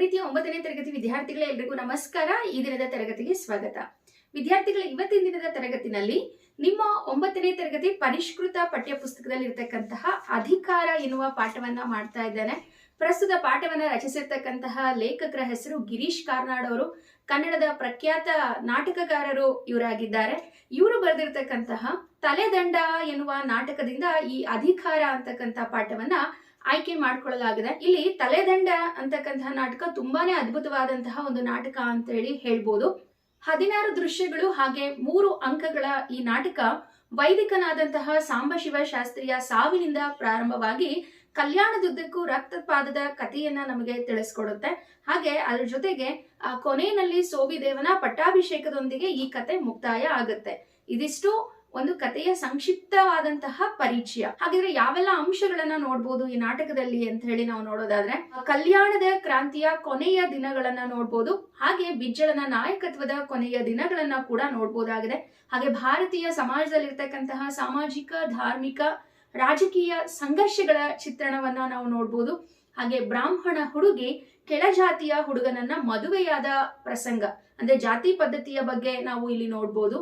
ಪ್ರೀತಿಯ ಒಂಬತ್ತನೇ ತರಗತಿ ವಿದ್ಯಾರ್ಥಿಗಳೇ ಎಲ್ರಿಗೂ ನಮಸ್ಕಾರ. ಈ ದಿನದ ತರಗತಿಗೆ ಸ್ವಾಗತ. ವಿದ್ಯಾರ್ಥಿಗಳ ಇವತ್ತಿನ ದಿನದ ತರಗತಿನಲ್ಲಿ ನಿಮ್ಮ ಒಂಬತ್ತನೇ ತರಗತಿ ಪರಿಷ್ಕೃತ ಪಠ್ಯ ಪುಸ್ತಕದಲ್ಲಿ ಇರತಕ್ಕಂತಹ ಅಧಿಕಾರ ಎನ್ನುವ ಪಾಠವನ್ನ ಮಾಡ್ತಾ ಇದ್ದೇನೆ. ಪ್ರಸ್ತುತ ಪಾಠವನ್ನ ರಚಿಸಿರ್ತಕ್ಕಂತಹ ಲೇಖಕರ ಹೆಸರು ಗಿರೀಶ್ ಕಾರ್ನಾಡ್ ಅವರು. ಕನ್ನಡದ ಪ್ರಖ್ಯಾತ ನಾಟಕಕಾರರು ಇವರಾಗಿದ್ದಾರೆ. ಇವರು ಬರೆದಿರ್ತಕ್ಕಂತಹ ತಲೆದಂಡ ಎನ್ನುವ ನಾಟಕದಿಂದ ಈ ಅಧಿಕಾರ ಅಂತಕ್ಕಂಥ ಪಾಠವನ್ನ ಆಯ್ಕೆ ಮಾಡ್ಕೊಳ್ಳಲಾಗಿದೆ. ಇಲ್ಲಿ ತಲೆದಂಡ ಅಂತಕ್ಕಂತಹ ನಾಟಕ ತುಂಬಾನೇ ಅದ್ಭುತವಾದಂತಹ ಒಂದು ನಾಟಕ ಅಂತ ಹೇಳಿ ಹೇಳ್ಬೋದು. ಹದಿನಾರು ದೃಶ್ಯಗಳು ಹಾಗೆ ಮೂರು ಅಂಕಗಳ ಈ ನಾಟಕ ವೈದಿಕನಾದಂತಹ ಸಾಂಬಶಿವ ಶಾಸ್ತ್ರಿಯ ಸಾವಿನಿಂದ ಪ್ರಾರಂಭವಾಗಿ ಕಲ್ಯಾಣದುದ್ದಕ್ಕೂ ರಕ್ತಪಾದದ ಕಥೆಯನ್ನ ನಮಗೆ ತಿಳಿಸ್ಕೊಡುತ್ತೆ. ಹಾಗೆ ಅದ್ರ ಜೊತೆಗೆ ಆ ಕೊನೆಯಲ್ಲಿ ಸೋಬಿದೇವನ ಪಟ್ಟಾಭಿಷೇಕದೊಂದಿಗೆ ಈ ಕತೆ ಮುಕ್ತಾಯ ಆಗುತ್ತೆ. ಇದಿಷ್ಟು ಒಂದು ಕಥೆಯ ಸಂಕ್ಷಿಪ್ತವಾದಂತಹ ಪರಿಚಯ. ಹಾಗಿದ್ರೆ ಯಾವೆಲ್ಲ ಅಂಶಗಳನ್ನ ನೋಡ್ಬೋದು ಈ ನಾಟಕದಲ್ಲಿ ಅಂತ ಹೇಳಿ ನಾವು ನೋಡೋದಾದ್ರೆ, ಕಲ್ಯಾಣದ ಕ್ರಾಂತಿಯ ಕೊನೆಯ ದಿನಗಳನ್ನ ನೋಡ್ಬೋದು, ಹಾಗೆ ಬಿಜ್ಜಳನ ನಾಯಕತ್ವದ ಕೊನೆಯ ದಿನಗಳನ್ನ ಕೂಡ ನೋಡ್ಬೋದಾಗಿದೆ. ಹಾಗೆ ಭಾರತೀಯ ಸಮಾಜದಲ್ಲಿರ್ತಕ್ಕಂತಹ ಸಾಮಾಜಿಕ, ಧಾರ್ಮಿಕ, ರಾಜಕೀಯ ಸಂಘರ್ಷಗಳ ಚಿತ್ರಣವನ್ನ ನಾವು ನೋಡ್ಬೋದು. ಹಾಗೆ ಬ್ರಾಹ್ಮಣ ಹುಡುಗಿ ಕೆಳಜಾತಿಯ ಹುಡುಗನನ್ನ ಮದುವೆಯಾದ ಪ್ರಸಂಗ. ಅಂದ್ರೆ ಜಾತಿ ಪದ್ಧತಿಯ ಬಗ್ಗೆ ನಾವು ಇಲ್ಲಿ ನೋಡ್ಬೋದು.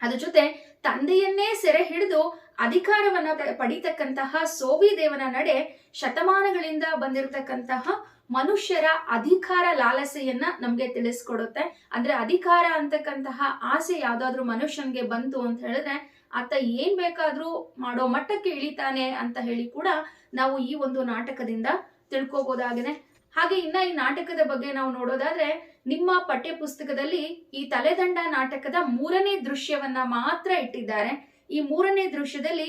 ಅದ್ರ ಜೊತೆ ತಂದೆಯನ್ನೇ ಸೆರೆ ಹಿಡಿದು ಅಧಿಕಾರವನ್ನ ಪಡೀತಕ್ಕಂತಹ ಸೋವಿ ದೇವನ ನಡೆ ಶತಮಾನಗಳಿಂದ ಬಂದಿರತಕ್ಕಂತಹ ಮನುಷ್ಯರ ಅಧಿಕಾರ ಲಾಲಸೆಯನ್ನ ನಮ್ಗೆ ತಿಳಿಸ್ಕೊಡುತ್ತೆ. ಅಂದ್ರೆ ಅಧಿಕಾರ ಅಂತಕ್ಕಂತಹ ಆಸೆ ಯಾವ್ದಾದ್ರು ಮನುಷ್ಯನ್ಗೆ ಬಂತು ಅಂತ ಹೇಳಿದ್ರೆ ಆತ ಏನ್ ಬೇಕಾದ್ರೂ ಮಾಡೋ ಮಟ್ಟಕ್ಕೆ ಇಳಿತಾನೆ ಅಂತ ಹೇಳಿ ಕೂಡ ನಾವು ಈ ಒಂದು ನಾಟಕದಿಂದ ತಿಳ್ಕೊಬೋದಾಗಿದೆ. ಹಾಗೆ ಇನ್ನ ಈ ನಾಟಕದ ಬಗ್ಗೆ ನಾವು ನೋಡೋದಾದ್ರೆ ನಿಮ್ಮ ಪಠ್ಯ ಪುಸ್ತಕದಲ್ಲಿ ಈ ತಲೆದಂಡ ನಾಟಕದ ಮೂರನೇ ದೃಶ್ಯವನ್ನ ಮಾತ್ರ ಇಟ್ಟಿದ್ದಾರೆ. ಈ ಮೂರನೇ ದೃಶ್ಯದಲ್ಲಿ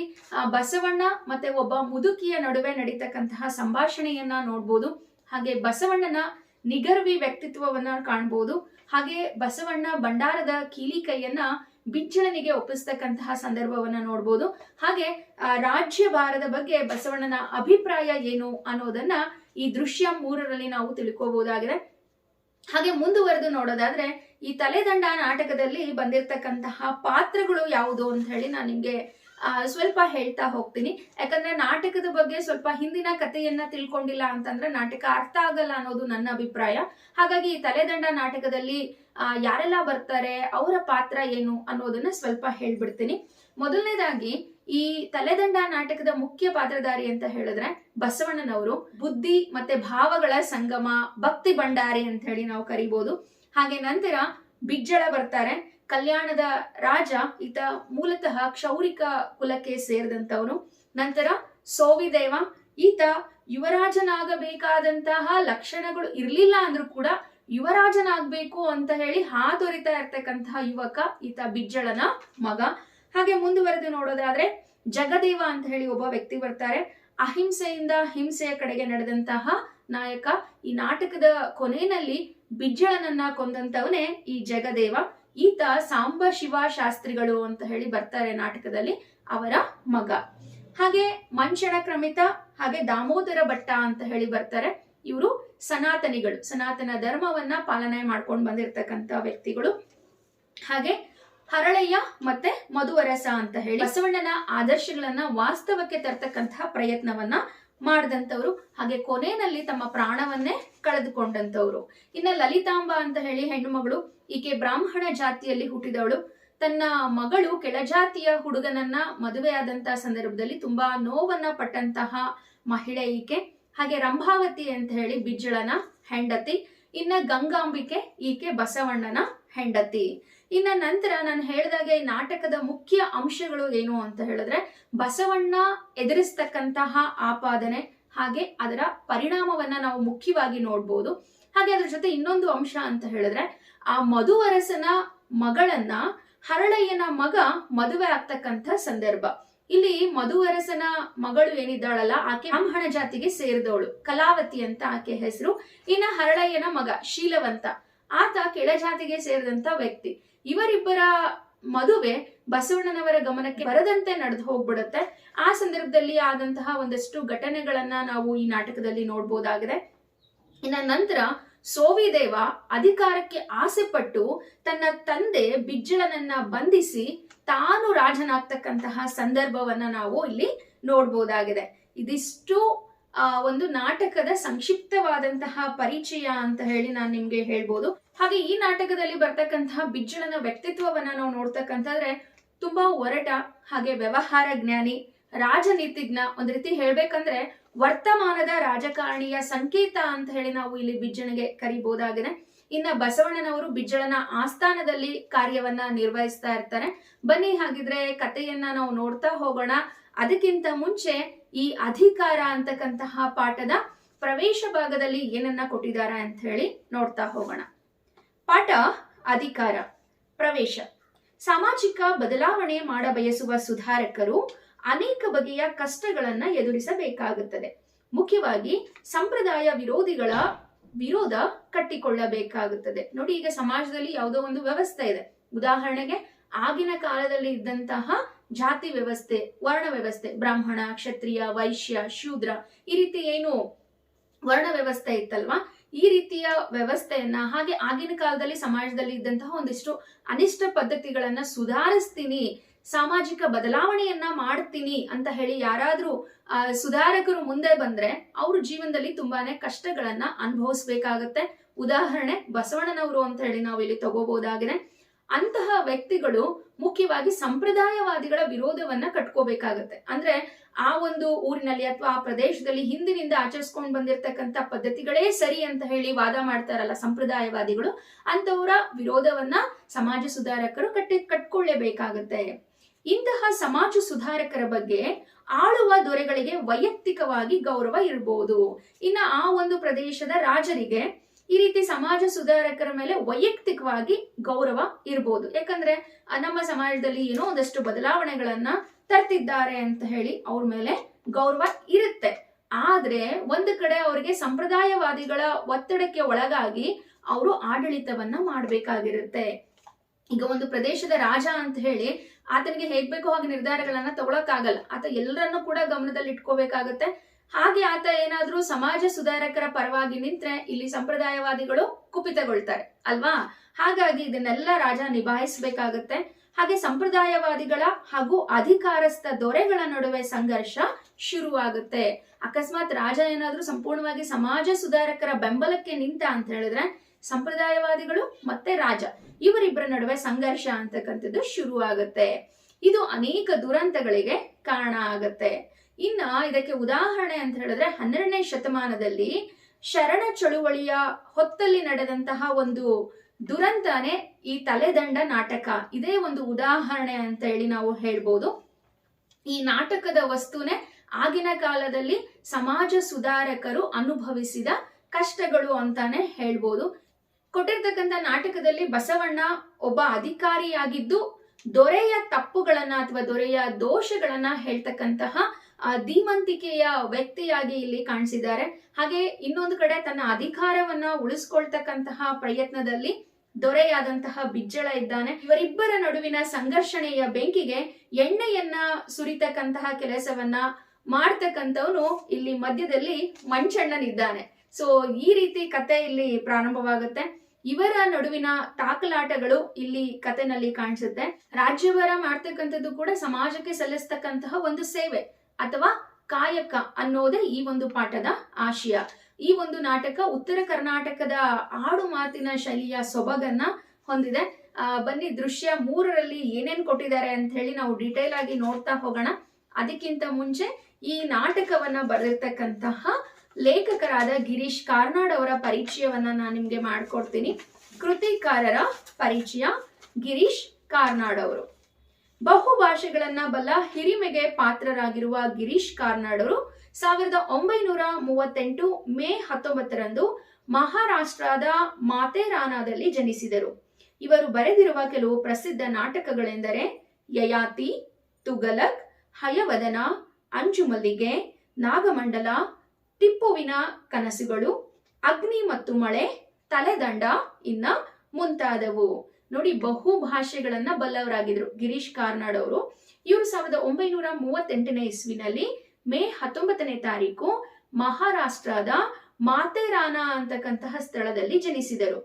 ಬಸವಣ್ಣ ಮತ್ತೆ ಒಬ್ಬ ಮುದುಕಿಯ ನಡುವೆ ನಡೀತಕ್ಕಂತಹ ಸಂಭಾಷಣೆಯನ್ನ ನೋಡ್ಬೋದು. ಹಾಗೆ ಬಸವಣ್ಣನ ನಿಗರ್ವಿ ವ್ಯಕ್ತಿತ್ವವನ್ನ ಕಾಣ್ಬೋದು. ಹಾಗೆ ಬಸವಣ್ಣ ಭಂಡಾರದ ಕೀಲಿ ಕೈಯನ್ನ ಬಿಜ್ಜಳನಿಗೆ ಒಪ್ಪಿಸ್ತಕ್ಕಂತಹ ಸಂದರ್ಭವನ್ನ ನೋಡ್ಬೋದು. ಹಾಗೆ ರಾಜ್ಯ ಭಾರದ ಬಗ್ಗೆ ಬಸವಣ್ಣನ ಅಭಿಪ್ರಾಯ ಏನು ಅನ್ನೋದನ್ನ ಈ ದೃಶ್ಯ ಮೂರರಲ್ಲಿ ನಾವು ತಿಳ್ಕೋಬಹುದಾಗಿದೆ. ಹಾಗೆ ಮುಂದುವರೆದು ನೋಡೋದಾದ್ರೆ, ಈ ತಲೆದಂಡ ನಾಟಕದಲ್ಲಿ ಬಂದಿರತಕ್ಕಂತಹ ಪಾತ್ರಗಳು ಯಾವುದು ಅಂತ ಹೇಳಿ ನಾನು ನಿಮ್ಗೆ ಸ್ವಲ್ಪ ಹೇಳ್ತಾ ಹೋಗ್ತೀನಿ. ಯಾಕಂದ್ರೆ ನಾಟಕದ ಬಗ್ಗೆ ಸ್ವಲ್ಪ ಹಿಂದಿನ ಕಥೆಯನ್ನ ತಿಳ್ಕೊಂಡಿಲ್ಲ ಅಂತಂದ್ರೆ ನಾಟಕ ಅರ್ಥ ಆಗಲ್ಲ ಅನ್ನೋದು ನನ್ನ ಅಭಿಪ್ರಾಯ. ಹಾಗಾಗಿ ಈ ತಲೆದಂಡ ನಾಟಕದಲ್ಲಿ ಯಾರೆಲ್ಲ ಬರ್ತಾರೆ, ಅವರ ಪಾತ್ರ ಏನು ಅನ್ನೋದನ್ನ ಸ್ವಲ್ಪ ಹೇಳ್ಬಿಡ್ತೀನಿ. ಮೊದಲನೇದಾಗಿ ಈ ತಲೆದಂಡ ನಾಟಕದ ಮುಖ್ಯ ಪಾತ್ರಧಾರಿ ಅಂತ ಹೇಳಿದ್ರೆ ಬಸವಣ್ಣನವರು. ಬುದ್ಧಿ ಮತ್ತೆ ಭಾವಗಳ ಸಂಗಮ, ಭಕ್ತಿ ಭಂಡಾರಿ ಅಂತ ಹೇಳಿ ನಾವು ಕರಿಬಹುದು ಹಾಗೆ ನಂತರ ಬಿಜ್ಜಳ ಬರ್ತಾರೆ. ಕಲ್ಯಾಣದ ರಾಜ, ಈತ ಮೂಲತಃ ಕ್ಷೌರಿಕ ಕುಲಕ್ಕೆ ಸೇರಿದಂತವನು ನಂತರ ಸೋವಿದೇವ, ಈತ ಯುವರಾಜನಾಗಬೇಕಾದಂತಹ ಲಕ್ಷಣಗಳು ಇರಲಿಲ್ಲ ಅಂದ್ರೂ ಕೂಡ ಯುವರಾಜನಾಗ್ಬೇಕು ಅಂತ ಹೇಳಿ ಹಾತೊರಿತಾ ಇರ್ತಕ್ಕಂತಹ ಯುವಕ, ಈತ ಬಿಜ್ಜಳನ ಮಗ. ಹಾಗೆ ಮುಂದುವರೆದು ನೋಡೋದಾದ್ರೆ ಜಗದೇವ ಅಂತ ಹೇಳಿ ಒಬ್ಬ ವ್ಯಕ್ತಿ ಬರ್ತಾರೆ. ಅಹಿಂಸೆಯಿಂದ ಹಿಂಸೆಯ ಕಡೆಗೆ ನಡೆದಂತಹ ನಾಯಕ ಈ ನಾಟಕದ ಕೊನೆಯಲ್ಲಿ ಬಿಜ್ಜಳನನ್ನ ಕೊಂದಂತವನೇ ಈ ಜಗದೇವ. ಈತ ಸಾಂಬ ಶಿವ ಶಾಸ್ತ್ರಿಗಳು ಅಂತ ಹೇಳಿ ಬರ್ತಾರೆ ನಾಟಕದಲ್ಲಿ ಅವರ ಮಗ. ಹಾಗೆ ಮಂಚಣ ಕ್ರಮಿತ ಹಾಗೆ ದಾಮೋದರ ಭಟ್ಟ ಅಂತ ಹೇಳಿ ಬರ್ತಾರೆ. ಇವರು ಸನಾತನಿಗಳು. ಸನಾತನ ಧರ್ಮವನ್ನ ಪಾಲನೆ ಮಾಡ್ಕೊಂಡು ಬಂದಿರತಕ್ಕಂತ ವ್ಯಕ್ತಿಗಳು. ಹಾಗೆ ಹರಳಯ್ಯ ಮತ್ತೆ ಮಧುವರಸ ಅಂತ ಹೇಳಿ ಬಸವಣ್ಣನ ಆದರ್ಶಗಳನ್ನ ವಾಸ್ತವಕ್ಕೆ ತರ್ತಕ್ಕಂತಹ ಪ್ರಯತ್ನವನ್ನ ಮಾಡಿದಂಥವ್ರು. ಹಾಗೆ ಕೊನೆಯಲ್ಲಿ ತಮ್ಮ ಪ್ರಾಣವನ್ನೇ ಕಳೆದುಕೊಂಡಂತವ್ರು ಇನ್ನ ಲಲಿತಾಂಬ ಅಂತ ಹೇಳಿ ಹೆಣ್ಣುಮಗಳು ಈಕೆ ಬ್ರಾಹ್ಮಣ ಜಾತಿಯಲ್ಲಿ ಹುಟ್ಟಿದವಳು. ತನ್ನ ಮಗಳು ಕೆಳಜಾತಿಯ ಹುಡುಗನನ್ನ ಮದುವೆಯಾದಂತಹ ಸಂದರ್ಭದಲ್ಲಿ ತುಂಬಾ ನೋವನ್ನ ಪಟ್ಟಂತಹ ಮಹಿಳೆ ಈಕೆ. ಹಾಗೆ ರಂಭಾವತಿ ಅಂತ ಹೇಳಿ ಬಿಜ್ಜಳನ ಹೆಂಡತಿ. ಇನ್ನ ಗಂಗಾಂಬಿಕೆ ಈಕೆ ಬಸವಣ್ಣನ ಹೆಂಡತಿ. ಇನ್ನ ನಂತರ ನಾನು ಹೇಳ್ದಾಗೆ ಈ ನಾಟಕದ ಮುಖ್ಯ ಅಂಶಗಳು ಏನು ಅಂತ ಹೇಳಿದ್ರೆ, ಬಸವಣ್ಣ ಎದುರಿಸ್ತಕ್ಕಂತಹ ಆಪಾದನೆ ಹಾಗೆ ಅದರ ಪರಿಣಾಮವನ್ನ ನಾವು ಮುಖ್ಯವಾಗಿ ನೋಡ್ಬೋದು. ಹಾಗೆ ಅದ್ರ ಜೊತೆ ಇನ್ನೊಂದು ಅಂಶ ಅಂತ ಹೇಳಿದ್ರೆ, ಆ ಮಧುವರಸನ ಮಗಳನ್ನ ಹರಳಯ್ಯನ ಮಗ ಮದುವೆ ಆಗ್ತಕ್ಕಂಥ ಸಂದರ್ಭ. ಇಲ್ಲಿ ಮಧುವರಸನ ಮಗಳು ಏನಿದ್ದಾಳಲ್ಲ, ಆಕೆ ಬ್ರಾಹ್ಮಣ ಜಾತಿಗೆ ಸೇರಿದವಳು. ಕಲಾವತಿ ಅಂತ ಆಕೆ ಹೆಸರು. ಇನ್ನ ಹರಳಯ್ಯನ ಮಗ ಶೀಲವಂತ. ಆತ ಕೆಳಜಾತಿಗೆ ಸೇರಿದಂತ ವ್ಯಕ್ತಿ. ಇವರಿಬ್ಬರ ಮದುವೆ ಬಸವಣ್ಣನವರ ಗಮನಕ್ಕೆ ಬರದಂತೆ ನಡೆದು ಹೋಗ್ಬಿಡುತ್ತೆ. ಆ ಸಂದರ್ಭದಲ್ಲಿ ಆದಂತಹ ಒಂದಷ್ಟು ಘಟನೆಗಳನ್ನ ನಾವು ಈ ನಾಟಕದಲ್ಲಿ ನೋಡ್ಬೋದಾಗಿದೆ. ಇನ್ನ ನಂತರ ಸೋವಿದೇವ ಅಧಿಕಾರಕ್ಕೆ ಆಸೆ ಪಟ್ಟು ತನ್ನ ತಂದೆ ಬಿಜ್ಜಳನನ್ನ ಬಂಧಿಸಿ ತಾನು ರಾಜನಾಗ್ತಕ್ಕಂತಹ ಸಂದರ್ಭವನ್ನ ನಾವು ಇಲ್ಲಿ ನೋಡ್ಬೋದಾಗಿದೆ. ಇದಿಷ್ಟು ಒಂದು ನಾಟಕದ ಸಂಕ್ಷಿಪ್ತವಾದಂತಹ ಪರಿಚಯ ಅಂತ ಹೇಳಿ ನಾನು ನಿಮ್ಗೆ ಹೇಳ್ಬೋದು. ಹಾಗೆ ಈ ನಾಟಕದಲ್ಲಿ ಬರ್ತಕ್ಕಂತಹ ಬಿಜ್ಜಳನ ವ್ಯಕ್ತಿತ್ವವನ್ನ ನಾವು ನೋಡ್ತಕ್ಕಂಥದ್ರೆ ತುಂಬಾ ಒರಟ, ಹಾಗೆ ವ್ಯವಹಾರ ಜ್ಞಾನಿ, ರಾಜನೀತಿಜ್ಞ ಒಂದ್ ರೀತಿ ಹೇಳ್ಬೇಕಂದ್ರೆ ವರ್ತಮಾನದ ರಾಜಕಾರಣಿಯ ಸಂಕೇತ ಅಂತ ಹೇಳಿ ನಾವು ಇಲ್ಲಿ ಬಿಜ್ಜಳನಿಗೆ ಕರಿಬಹುದಾಗಿದೆ ಇನ್ನ ಬಸವಣ್ಣನವರು ಬಿಜ್ಜಳನ ಆಸ್ಥಾನದಲ್ಲಿ ಕಾರ್ಯವನ್ನ ನಿರ್ವಹಿಸ್ತಾ ಇರ್ತಾರೆ. ಬನ್ನಿ ಹಾಗಿದ್ರೆ ಕಥೆಯನ್ನ ನಾವು ನೋಡ್ತಾ ಹೋಗೋಣ. ಅದಕ್ಕಿಂತ ಮುಂಚೆ ಈ ಅಧಿಕಾರ ಅಂತಕ್ಕಂತಹ ಪಾಠದ ಪ್ರವೇಶ ಭಾಗದಲ್ಲಿ ಏನನ್ನ ಕೊಟ್ಟಿದ್ದಾರೆ ಅಂತ ಹೇಳಿ ನೋಡ್ತಾ ಹೋಗೋಣ. ಪಾಠ ಅಧಿಕಾರ, ಪ್ರವೇಶ. ಸಾಮಾಜಿಕ ಬದಲಾವಣೆ ಮಾಡಬಯಸುವ ಸುಧಾರಕರು ಅನೇಕ ಬಗೆಯ ಕಷ್ಟಗಳನ್ನ ಎದುರಿಸಬೇಕಾಗುತ್ತದೆ. ಮುಖ್ಯವಾಗಿ ಸಂಪ್ರದಾಯ ವಿರೋಧಿಗಳ ವಿರೋಧ ಕಟ್ಟಿಕೊಳ್ಳಬೇಕಾಗುತ್ತದೆ. ನೋಡಿ, ಈಗ ಸಮಾಜದಲ್ಲಿ ಯಾವುದೋ ಒಂದು ವ್ಯವಸ್ಥೆ ಇದೆ. ಉದಾಹರಣೆಗೆ ಆಗಿನ ಕಾಲದಲ್ಲಿ ಇದ್ದಂತಹ ಜಾತಿ ವ್ಯವಸ್ಥೆ, ವರ್ಣ ವ್ಯವಸ್ಥೆ, ಬ್ರಾಹ್ಮಣ, ಕ್ಷತ್ರಿಯ, ವೈಶ್ಯ, ಶೂದ್ರ ಈ ರೀತಿ ಏನು ವರ್ಣ ವ್ಯವಸ್ಥೆ ಇತ್ತಲ್ವಾ? ಈ ರೀತಿಯ ವ್ಯವಸ್ಥೆಯನ್ನ ಹಾಗೆ ಆಗಿನ ಕಾಲದಲ್ಲಿ ಸಮಾಜದಲ್ಲಿ ಇದ್ದಂತಹ ಒಂದಿಷ್ಟು ಅನಿಷ್ಟ ಪದ್ಧತಿಗಳನ್ನ ಸುಧಾರಿಸ್ತೀನಿ, ಸಾಮಾಜಿಕ ಬದಲಾವಣೆಯನ್ನ ಮಾಡ್ತೀನಿ ಅಂತ ಹೇಳಿ ಯಾರಾದ್ರೂ ಸುಧಾರಕರು ಮುಂದೆ ಬಂದ್ರೆ ಅವ್ರ ಜೀವನದಲ್ಲಿ ತುಂಬಾನೇ ಕಷ್ಟಗಳನ್ನ ಅನುಭವಿಸ್ಬೇಕಾಗತ್ತೆ. ಉದಾಹರಣೆ ಬಸವಣ್ಣನವರು ಅಂತ ಹೇಳಿ ನಾವು ಇಲ್ಲಿ ತಗೋಬಹುದಾಗಿದೆ. ಅಂತಹ ವ್ಯಕ್ತಿಗಳು ಮುಖ್ಯವಾಗಿ ಸಂಪ್ರದಾಯವಾದಿಗಳ ವಿರೋಧವನ್ನ ಕಟ್ಕೋಬೇಕಾಗತ್ತೆ. ಅಂದ್ರೆ ಆ ಒಂದು ಊರಿನಲ್ಲಿ ಅಥವಾ ಆ ಪ್ರದೇಶದಲ್ಲಿ ಹಿಂದಿನಿಂದ ಆಚರಿಸ್ಕೊಂಡು ಬಂದಿರತಕ್ಕಂತ ಪದ್ಧತಿಗಳೇ ಸರಿ ಅಂತ ಹೇಳಿ ವಾದ ಮಾಡ್ತಾರಲ್ಲ ಸಂಪ್ರದಾಯವಾದಿಗಳು ಅಂತವರ ವಿರೋಧವನ್ನ ಸಮಾಜ ಸುಧಾರಕರು ಕಟ್ಟಿ, ಕಟ್ಕೊಳ್ಳೇಬೇಕಾಗತ್ತೆ. ಇಂತಹ ಸಮಾಜ ಸುಧಾರಕರ ಬಗ್ಗೆ ಆಳುವ ದೊರೆಗಳಿಗೆ ವೈಯಕ್ತಿಕವಾಗಿ ಗೌರವ ಇರಬಹುದು ಇನ್ನ ಆ ಒಂದು ಪ್ರದೇಶದ ರಾಜರಿಗೆ ಈ ರೀತಿ ಸಮಾಜ ಸುಧಾರಕರ ಮೇಲೆ ವೈಯಕ್ತಿಕವಾಗಿ ಗೌರವ ಇರಬಹುದು ಯಾಕಂದ್ರೆ ನಮ್ಮ ಸಮಾಜದಲ್ಲಿ ಏನೋ ಒಂದಷ್ಟು ಬದಲಾವಣೆಗಳನ್ನ ತರ್ತಿದ್ದಾರೆ ಅಂತ ಹೇಳಿ ಅವ್ರ ಮೇಲೆ ಗೌರವ ಇರುತ್ತೆ. ಆದ್ರೆ, ಒಂದು ಕಡೆ ಅವರಿಗೆ ಸಂಪ್ರದಾಯವಾದಿಗಳ ಒತ್ತಡಕ್ಕೆ ಒಳಗಾಗಿ ಅವರು ಆಡಳಿತವನ್ನ ಮಾಡ್ಬೇಕಾಗಿರುತ್ತೆ. ಈಗ ಒಂದು ಪ್ರದೇಶದ ರಾಜ ಅಂತ ಹೇಳಿ, ಆತನಿಗೆ ಹೇಗ್ ಬೇಕೋ ಹಾಗೆ ನಿರ್ಧಾರಗಳನ್ನ ತಗೊಳಕ್ಕಾಗಲ್ಲ. ಆತ ಎಲ್ಲರನ್ನೂ ಕೂಡ ಗಮನದಲ್ಲಿ ಇಟ್ಕೋಬೇಕಾಗತ್ತೆ ಹಾಗೆ ಆತ ಏನಾದ್ರೂ ಸಮಾಜ ಸುಧಾರಕರ ಪರವಾಗಿ ನಿಂತ್ರೆ ಇಲ್ಲಿ ಸಂಪ್ರದಾಯವಾದಿಗಳು ಕುಪಿತಗೊಳ್ತಾರೆ, ಅಲ್ವಾ? ಹಾಗಾಗಿ ಇದನ್ನೆಲ್ಲ ರಾಜ ನಿಭಾಯಿಸಬೇಕಾಗತ್ತೆ. ಹಾಗೆ ಸಂಪ್ರದಾಯವಾದಿಗಳ ಹಾಗೂ ಅಧಿಕಾರಸ್ಥ ದೊರೆಗಳ ನಡುವೆ ಸಂಘರ್ಷ ಶುರುವಾಗುತ್ತೆ. ಅಕಸ್ಮಾತ್ ರಾಜ ಏನಾದ್ರೂ ಸಂಪೂರ್ಣವಾಗಿ ಸಮಾಜ ಸುಧಾರಕರ ಬೆಂಬಲಕ್ಕೆ ನಿಂತ ಅಂತ ಹೇಳಿದ್ರೆ ಸಂಪ್ರದಾಯವಾದಿಗಳು ಮತ್ತೆ ರಾಜ ಇವರಿಬ್ಬರ ನಡುವೆ ಸಂಘರ್ಷ ಅಂತಕ್ಕಂಥದ್ದು ಶುರುವಾಗುತ್ತೆ. ಇದು ಅನೇಕ ದುರಂತಗಳಿಗೆ ಕಾರಣ ಆಗತ್ತೆ. ಇನ್ನ ಇದಕ್ಕೆ ಉದಾಹರಣೆ ಅಂತ ಹೇಳಿದ್ರೆ ಹನ್ನೆರಡನೇ ಶತಮಾನದಲ್ಲಿ ಶರಣ ಚಳುವಳಿಯ ಹೊತ್ತಲ್ಲಿ ನಡೆದಂತಹ ಒಂದು ದುರಂತನೇ ಈ ತಲೆದಂಡ ನಾಟಕ. ಇದೇ ಒಂದು ಉದಾಹರಣೆ ಅಂತ ಹೇಳಿ ನಾವು ಹೇಳ್ಬೋದು. ಈ ನಾಟಕದ ವಸ್ತುನೆ ಆಗಿನ ಕಾಲದಲ್ಲಿ ಸಮಾಜ ಸುಧಾರಕರು ಅನುಭವಿಸಿದ ಕಷ್ಟಗಳು ಅಂತಾನೆ ಹೇಳ್ಬೋದು. ಕೊಟ್ಟಿರ್ತಕ್ಕಂಥ ನಾಟಕದಲ್ಲಿ ಬಸವಣ್ಣ ಒಬ್ಬ ಅಧಿಕಾರಿಯಾಗಿದ್ದು ದೊರೆಯ ತಪ್ಪುಗಳನ್ನ ಅಥವಾ ದೊರೆಯ ದೋಷಗಳನ್ನ ಹೇಳ್ತಕ್ಕಂತಹ ಧೀಮಂತಿಕೆಯ ವ್ಯಕ್ತಿಯಾಗಿ ಇಲ್ಲಿ ಕಾಣಿಸಿದ್ದಾರೆ. ಹಾಗೆ ಇನ್ನೊಂದು ಕಡೆ ತನ್ನ ಅಧಿಕಾರವನ್ನ ಉಳಿಸ್ಕೊಳ್ತಕ್ಕಂತಹ ಪ್ರಯತ್ನದಲ್ಲಿ ದೊರೆಯಾದಂತಹ ಬಿಜ್ಜಳ ಇದ್ದಾನೆ. ಇವರಿಬ್ಬರ ನಡುವಿನ ಸಂಘರ್ಷಣೆಯ ಬೆಂಕಿಗೆ ಎಣ್ಣೆಯನ್ನ ಸುರಿತಕ್ಕಂತಹ ಕೆಲಸವನ್ನ ಮಾಡ್ತಕ್ಕಂಥವನು ಇಲ್ಲಿ ಮಧ್ಯದಲ್ಲಿ ಮಂಚಣ್ಣನಿದ್ದಾನೆ. ಸೊ ಈ ರೀತಿ ಕತೆ ಇಲ್ಲಿ ಪ್ರಾರಂಭವಾಗುತ್ತೆ. ಇವರ ನಡುವಿನ ತಾಕಲಾಟಗಳು ಇಲ್ಲಿ ಕತೆನಲ್ಲಿ ಕಾಣಿಸುತ್ತೆ. ರಾಜ್ಯವರ ಮಾಡ್ತಕ್ಕಂಥದ್ದು ಕೂಡ ಸಮಾಜಕ್ಕೆ ಸಲ್ಲಿಸ್ತಕ್ಕಂತಹ ಒಂದು ಸೇವೆ. ಅಥವಾ ಕಾಯಕ ಅನ್ನೋದೇ ಈ ಒಂದು ಪಾಠದ ಆಶಯ. ಈ ಒಂದು ನಾಟಕ ಉತ್ತರ ಕರ್ನಾಟಕದ ಆಡು ಮಾತಿನ ಶೈಲಿಯ ಸೊಬಗನ್ನ ಹೊಂದಿದೆ. ಬನ್ನಿ ದೃಶ್ಯ ಮೂರರಲ್ಲಿ ಏನೇನ್ ಕೊಟ್ಟಿದ್ದಾರೆ ಅಂತ ಹೇಳಿ ನಾವು ಡಿಟೇಲ್ ಆಗಿ ನೋಡ್ತಾ ಹೋಗೋಣ. ಅದಕ್ಕಿಂತ ಮುಂಚೆ ಈ ನಾಟಕವನ್ನ ಬರೆದಿರ್ತಕ್ಕಂತಹ ಲೇಖಕರಾದ ಗಿರೀಶ್ ಕಾರ್ನಾಡ್ ಅವರ ಪರಿಚಯವನ್ನ ನಾನು ನಿಮ್ಗೆ ಮಾಡ್ಕೊಡ್ತೀನಿ. ಕೃತಿಕಾರರ ಪರಿಚಯ ಗಿರೀಶ್ ಕಾರ್ನಾಡ್ ಅವರು. ಬಹು ಭಾಷೆಗಳನ್ನ ಬಲ್ಲ ಹಿರಿಮೆಗೆ ಪಾತ್ರರಾಗಿರುವ ಗಿರೀಶ್ ಕಾರ್ನಾಡ್ ಅವರು ಸಾವಿರದ ಒಂಬೈನೂರ ಮೂವತ್ತೆಂಟು ಮೇ ಹತ್ತೊಂಬತ್ತರಂದು ಮಹಾರಾಷ್ಟ್ರದ ಮಾತೆರಾನಾದಲ್ಲಿ ಜನಿಸಿದರು. ಇವರು ಬರೆದಿರುವ ಕೆಲವು ಪ್ರಸಿದ್ಧ ನಾಟಕಗಳೆಂದರೆ ಯಯಾತಿ ತುಗಲಕ್ ಹಯವದನ, ಅಂಜುಮಲ್ಲಿಗೆ, ನಾಗಮಂಡಲ, ಟಿಪ್ಪುವಿನ ಕನಸುಗಳು, ಅಗ್ನಿ ಮತ್ತು ಮಳೆ, ತಲೆದಂಡ ಇನ್ನ ಮುಂತಾದವು. ನೋಡಿ ಬಹು ಭಾಷೆಗಳನ್ನ ಬಲ್ಲವರಾಗಿದ್ರು. ಗಿರೀಶ್ ಕಾರ್ನಾಡ್ ಅವರು ಇವರು ಸಾವಿರದ ಒಂಬೈನೂರ ಮೂವತ್ತೆಂಟನೇ ಇಸ್ವಿನಲ್ಲಿ ಮೇ ಹತ್ತೊಂಬತ್ತನೇ ತಾರೀಕು ಮಹಾರಾಷ್ಟ್ರದ ಮಾತೆರಾನ ಅಂತಕ್ಕಂತಹ ಸ್ಥಳದಲ್ಲಿ ಜನಿಸಿದರು.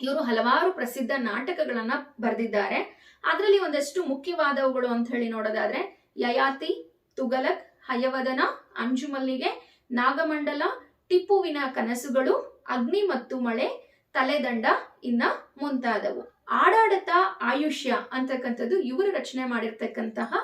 ಇವರು ಹಲವಾರು ಪ್ರಸಿದ್ಧ ನಾಟಕಗಳನ್ನ ಬರೆದಿದ್ದಾರೆ. ಅದರಲ್ಲಿ ಒಂದಷ್ಟು ಮುಖ್ಯವಾದವುಗಳು ಅಂತ ಹೇಳಿ ನೋಡೋದಾದ್ರೆ ಯಯಾತಿ ತುಗಲಕ್ ಹಯವದನ, ಅಂಜುಮಲ್ಲಿಗೆ, ನಾಗಮಂಡಲ, ಟಿಪ್ಪುವಿನ ಕನಸುಗಳು, ಅಗ್ನಿ ಮತ್ತು ಮಳೆ ತಲೆದಂಡ ಇನ್ನ ಮುಂತಾದವು. ಆಡಾಡತ ಆಯುಷ್ಯ ಅಂತಕ್ಕಂಥದ್ದು ಇವರು ರಚನೆ ಮಾಡಿರ್ತಕ್ಕಂತಹ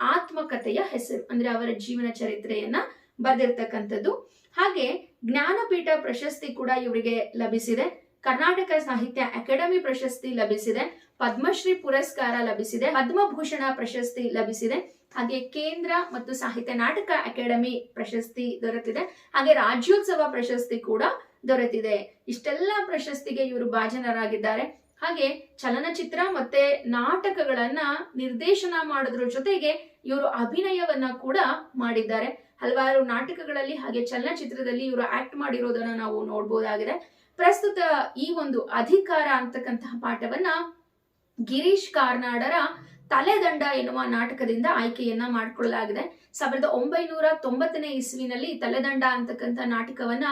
ಆತ್ಮಕಥೆಯ ಹೆಸರು, ಅಂದ್ರೆ ಅವರ ಜೀವನ ಚರಿತ್ರೆಯನ್ನ ಬರೆದಿರ್ತಕ್ಕಂಥದ್ದು. ಹಾಗೆ ಜ್ಞಾನಪೀಠ ಪ್ರಶಸ್ತಿ ಕೂಡ ಇವರಿಗೆ ಲಭಿಸಿದೆ. ಕರ್ನಾಟಕ ಸಾಹಿತ್ಯ ಅಕಾಡೆಮಿ ಪ್ರಶಸ್ತಿ ಲಭಿಸಿದೆ. ಪದ್ಮಶ್ರೀ ಪುರಸ್ಕಾರ ಲಭಿಸಿದೆ. ಪದ್ಮಭೂಷಣ ಪ್ರಶಸ್ತಿ ಲಭಿಸಿದೆ. ಹಾಗೆ ಕೇಂದ್ರ ಮತ್ತು ಸಾಹಿತ್ಯ ನಾಟಕ ಅಕಾಡೆಮಿ ಪ್ರಶಸ್ತಿ ದೊರೆತಿದೆ. ಹಾಗೆ ರಾಜ್ಯೋತ್ಸವ ಪ್ರಶಸ್ತಿ ಕೂಡ ದೊರೆತಿದೆ. ಇಷ್ಟೆಲ್ಲ ಪ್ರಶಸ್ತಿಗೆ ಇವರು ಭಾಜನರಾಗಿದ್ದಾರೆ. ಹಾಗೆ ಚಲನಚಿತ್ರ ಮತ್ತೆ ನಾಟಕಗಳನ್ನ ನಿರ್ದೇಶನ ಮಾಡೋದ್ರ ಜೊತೆಗೆ ಇವರು ಅಭಿನಯವನ್ನ ಕೂಡ ಮಾಡಿದ್ದಾರೆ. ಹಲವಾರು ನಾಟಕಗಳಲ್ಲಿ ಹಾಗೆ ಚಲನಚಿತ್ರದಲ್ಲಿ ಇವರು ಆಕ್ಟ್ ಮಾಡಿರೋದನ್ನ ನಾವು ನೋಡ್ಬೋದಾಗಿದೆ. ಪ್ರಸ್ತುತ ಈ ಒಂದು ಅಧಿಕಾರ ಅಂತಕ್ಕಂತಹ ಪಾಠವನ್ನ ಗಿರೀಶ್ ಕಾರ್ನಾಡರ ತಲೆದಂಡ ಎನ್ನುವ ನಾಟಕದಿಂದ ಆಯ್ಕೆಯನ್ನ ಮಾಡಿಕೊಳ್ಳಲಾಗಿದೆ. ಸಾವಿರದ ಒಂಬೈನೂರ ತೊಂಬತ್ತನೇ ಇಸ್ವಿನಲ್ಲಿ ತಲೆದಂಡ ಅಂತಕ್ಕಂಥ ನಾಟಕವನ್ನ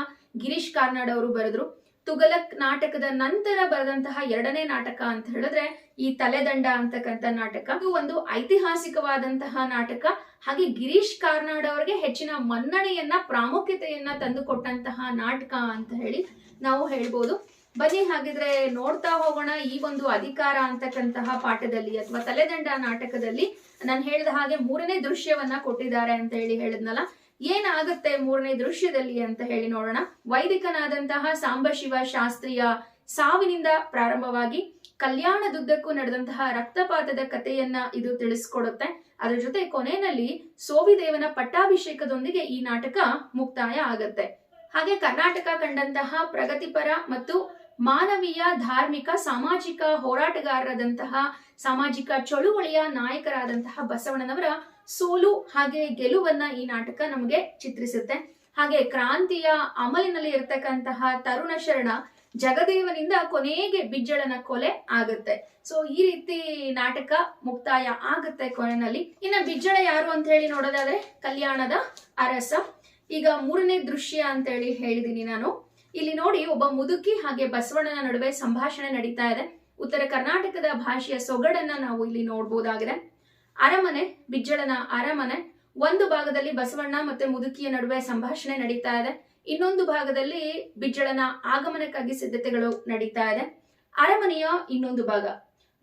ಗಿರೀಶ್ ಕಾರ್ನಾಡ್ ಅವರು ಬರೆದ್ರು. ತುಗಲಕ್ ನಾಟಕದ ನಂತರ ಬರೆದಂತಹ ಎರಡನೇ ನಾಟಕ ಅಂತ ಹೇಳಿದ್ರೆ ಈ ತಲೆದಂಡ ಅಂತಕ್ಕಂಥ ನಾಟಕ. ಇದು ಒಂದು ಐತಿಹಾಸಿಕವಾದಂತಹ ನಾಟಕ. ಹಾಗೆ ಗಿರೀಶ್ ಕಾರ್ನಾಡ್ ಅವರಿಗೆ ಹೆಚ್ಚಿನ ಮನ್ನಣೆಯನ್ನ, ಪ್ರಾಮುಖ್ಯತೆಯನ್ನ ತಂದುಕೊಟ್ಟಂತಹ ನಾಟಕ ಅಂತ ಹೇಳಿ ನಾವು ಹೇಳ್ಬೋದು. ಬನ್ನಿ, ಹಾಗಿದ್ರೆ ನೋಡ್ತಾ ಹೋಗೋಣ ಈ ಒಂದು ಅಧಿಕಾರ ಅಂತಕ್ಕಂತಹ ಪಾಠದಲ್ಲಿ ಅಥವಾ ತಲೆದಂಡ ನಾಟಕದಲ್ಲಿ. ನಾನು ಹೇಳಿದ ಹಾಗೆ ಮೂರನೇ ದೃಶ್ಯವನ್ನ ಕೊಟ್ಟಿದ್ದಾರೆ ಅಂತ ಹೇಳಿ ಹೇಳಿದ್ನಲ್ಲ. ಏನಾಗುತ್ತೆ ಮೂರನೇ ದೃಶ್ಯದಲ್ಲಿ ಅಂತ ಹೇಳಿ ನೋಡೋಣ. ವೈದಿಕನಾದಂತಹ ಸಾಂಬಶಿವ ಶಾಸ್ತ್ರಿಯ ಸಾವಿನಿಂದ ಪ್ರಾರಂಭವಾಗಿ ಕಲ್ಯಾಣದುದ್ದಕ್ಕೂ ನಡೆದಂತಹ ರಕ್ತಪಾತದ ಕಥೆಯನ್ನ ಇದು ತಿಳಿಸ್ಕೊಡುತ್ತೆ. ಅದರ ಜೊತೆ ಕೊನೆಯಲ್ಲಿ ಸೋವಿದೇವನ ಪಟ್ಟಾಭಿಷೇಕದೊಂದಿಗೆ ಈ ನಾಟಕ ಮುಕ್ತಾಯ ಆಗತ್ತೆ. ಹಾಗೆ ಕರ್ನಾಟಕ ಕಂಡಂತಹ ಪ್ರಗತಿಪರ ಮತ್ತು ಮಾನವೀಯ, ಧಾರ್ಮಿಕ, ಸಾಮಾಜಿಕ ಹೋರಾಟಗಾರರಾದಂತಹ, ಸಾಮಾಜಿಕ ಚಳುವಳಿಯ ನಾಯಕರಾದಂತಹ ಬಸವಣ್ಣನವರ ಸೋಲು ಹಾಗೆ ಗೆಲುವನ್ನ ಈ ನಾಟಕ ನಮಗೆ ಚಿತ್ರಿಸುತ್ತೆ. ಹಾಗೆ ಕ್ರಾಂತಿಯ ಅಮಲಿನಲ್ಲಿ ಇರತಕ್ಕಂತಹ ತರುಣ ಶರಣ ಜಗದೇವನಿಂದ ಕೊನೆಗೆ ಬಿಜ್ಜಳನ ಕೊಲೆ ಆಗುತ್ತೆ. ಸೊ ಈ ರೀತಿ ನಾಟಕ ಮುಕ್ತಾಯ ಆಗುತ್ತೆ ಕೊನೆಯಲ್ಲಿ. ಇನ್ನ ಬಿಜ್ಜಳ ಯಾರು ಅಂತ ಹೇಳಿ ನೋಡೋದಾದ್ರೆ ಕಲ್ಯಾಣದ ಅರಸ. ಈಗ ಮೂರನೇ ದೃಶ್ಯ ಅಂತ ಹೇಳಿ ಹೇಳಿದೀನಿ ನಾನು. ಇಲ್ಲಿ ನೋಡಿ ಒಬ್ಬ ಮುದುಕಿ ಹಾಗೆ ಬಸವಣ್ಣನ ನಡುವೆ ಸಂಭಾಷಣೆ ನಡೀತಾ ಇದೆ. ಉತ್ತರ ಕರ್ನಾಟಕದ ಭಾಷೆಯ ಸೊಗಡನ್ನ ನಾವು ಇಲ್ಲಿ ನೋಡ್ಬೋದಾಗಿದೆ. ಅರಮನೆ, ಬಿಜ್ಜಳನ ಅರಮನೆ, ಒಂದು ಭಾಗದಲ್ಲಿ ಬಸವಣ್ಣ ಮತ್ತೆ ಮುದುಕಿಯ ನಡುವೆ ಸಂಭಾಷಣೆ ನಡೀತಾ ಇದೆ. ಇನ್ನೊಂದು ಭಾಗದಲ್ಲಿ ಬಿಜ್ಜಳನ ಆಗಮನಕ್ಕಾಗಿ ಸಿದ್ಧತೆಗಳು ನಡೀತಾ ಇದೆ. ಅರಮನೆಯ ಇನ್ನೊಂದು ಭಾಗ.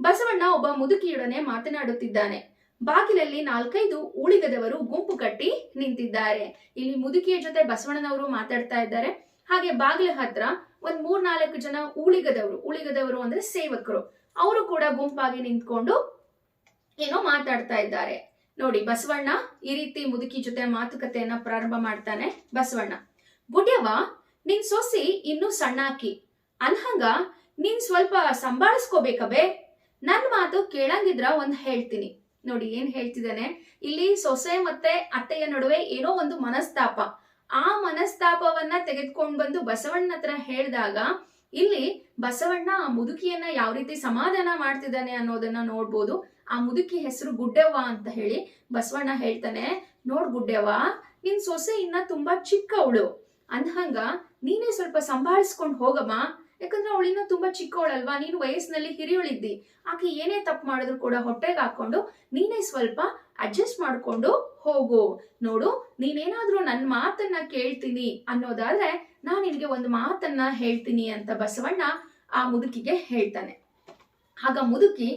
ಬಸವಣ್ಣ ಒಬ್ಬ ಮುದುಕಿಯೊಡನೆ ಮಾತನಾಡುತ್ತಿದ್ದಾನೆ. ಬಾಗಿಲಲ್ಲಿ ನಾಲ್ಕೈದು ಉಳಿಗದವರು ಗುಂಪು ಕಟ್ಟಿ ನಿಂತಿದ್ದಾರೆ. ಇಲ್ಲಿ ಮುದುಕಿಯ ಜೊತೆ ಬಸವಣ್ಣನವರು ಮಾತಾಡ್ತಾ ಇದ್ದಾರೆ. ಹಾಗೆ ಬಾಗಿಲ ಹತ್ರ ಒಂದ್ ಮೂರ್ನಾಲ್ಕು ಜನ ಉಳಿಗದವರು ಉಳಿಗದವರು ಅಂದ್ರೆ ಸೇವಕರು. ಅವರು ಕೂಡ ಗುಂಪಾಗಿ ನಿಂತ್ಕೊಂಡು ಏನೋ ಮಾತಾಡ್ತಾ ಇದ್ದಾರೆ. ನೋಡಿ, ಬಸವಣ್ಣ ಈ ರೀತಿ ಮುದುಕಿ ಜೊತೆ ಮಾತುಕತೆಯನ್ನ ಪ್ರಾರಂಭ ಮಾಡ್ತಾನೆ ಬಸವಣ್ಣ. ಬುಡ್ಯವ್ವ, ನಿನ್ ಸೊಸಿ ಇನ್ನೂ ಸಣ್ಣಾಕಿ ಅನ್ಹಂಗ ನೀನ್ ಸ್ವಲ್ಪ ಸಂಭಾಳಿಸ್ಕೋಬೇಕಬೇ ನನ್ ಮಾತು ಕೇಳಂಗಿದ್ರ ಒಂದ್ ಹೇಳ್ತೀನಿ. ನೋಡಿ, ಏನ್ ಹೇಳ್ತಿದ್ದಾನೆ? ಇಲ್ಲಿ ಸೊಸೆ ಮತ್ತೆ ಅತ್ತೆಯ ನಡುವೆ ಏನೋ ಒಂದು ಮನಸ್ತಾಪ. ಆ ಮನಸ್ತಾಪವನ್ನ ತೆಗೆದುಕೊಂಡ್ ಬಂದು ಬಸವಣ್ಣ ಹತ್ರ ಹೇಳಿದಾಗ, ಇಲ್ಲಿ ಬಸವಣ್ಣ ಆ ಮುದುಕಿಯನ್ನ ಯಾವ ರೀತಿ ಸಮಾಧಾನ ಮಾಡ್ತಿದ್ದಾನೆ ಅನ್ನೋದನ್ನ ನೋಡ್ಬೋದು. ಆ ಮುದುಕಿ ಹೆಸರು ಗುಡ್ಡೆವ್ವ ಅಂತ ಹೇಳಿ ಬಸವಣ್ಣ ಹೇಳ್ತಾನೆ, ನೋಡ್ ಗುಡ್ಡೆವ್ವ, ನಿನ್ ಸೊಸೆ ಇನ್ನ ತುಂಬಾ ಚಿಕ್ಕವಳು ಅಂದಹಂಗ ನೀನೇ ಸ್ವಲ್ಪ ಸಂಭಾಳಿಸ್ಕೊಂಡು ಹೋಗಮ್ಮ. ಯಾಕಂದ್ರೆ ಅವಳಿನ್ನ ತುಂಬಾ ಚಿಕ್ಕವಳಲ್ವಾ, ನೀನು ವಯಸ್ಸಿನಲ್ಲಿ ಹಿರಿಯಳಿದ್ದಿ. ಆಕೆ ಏನೇ ತಪ್ಪು ಮಾಡಿದ್ರು ಕೂಡ ಹೊಟ್ಟೆಗೆ ಹಾಕೊಂಡು ನೀನೇ ಸ್ವಲ್ಪ ಅಡ್ಜಸ್ಟ್ ಮಾಡ್ಕೊಂಡು ಹೋಗು. ನೋಡು, ನೀನೇನಾದ್ರೂ ನನ್ನ ಮಾತನ್ನ ಕೇಳ್ತೀನಿ ಅನ್ನೋದಾದ್ರೆ ನಾನು ನಿನಗೆ ಒಂದು ಮಾತನ್ನ ಹೇಳ್ತೀನಿ ಅಂತ ಬಸವಣ್ಣ ಆ ಮುದುಕಿಗೆ ಹೇಳ್ತಾನೆ. ಆಗ ಮುದುಕಿ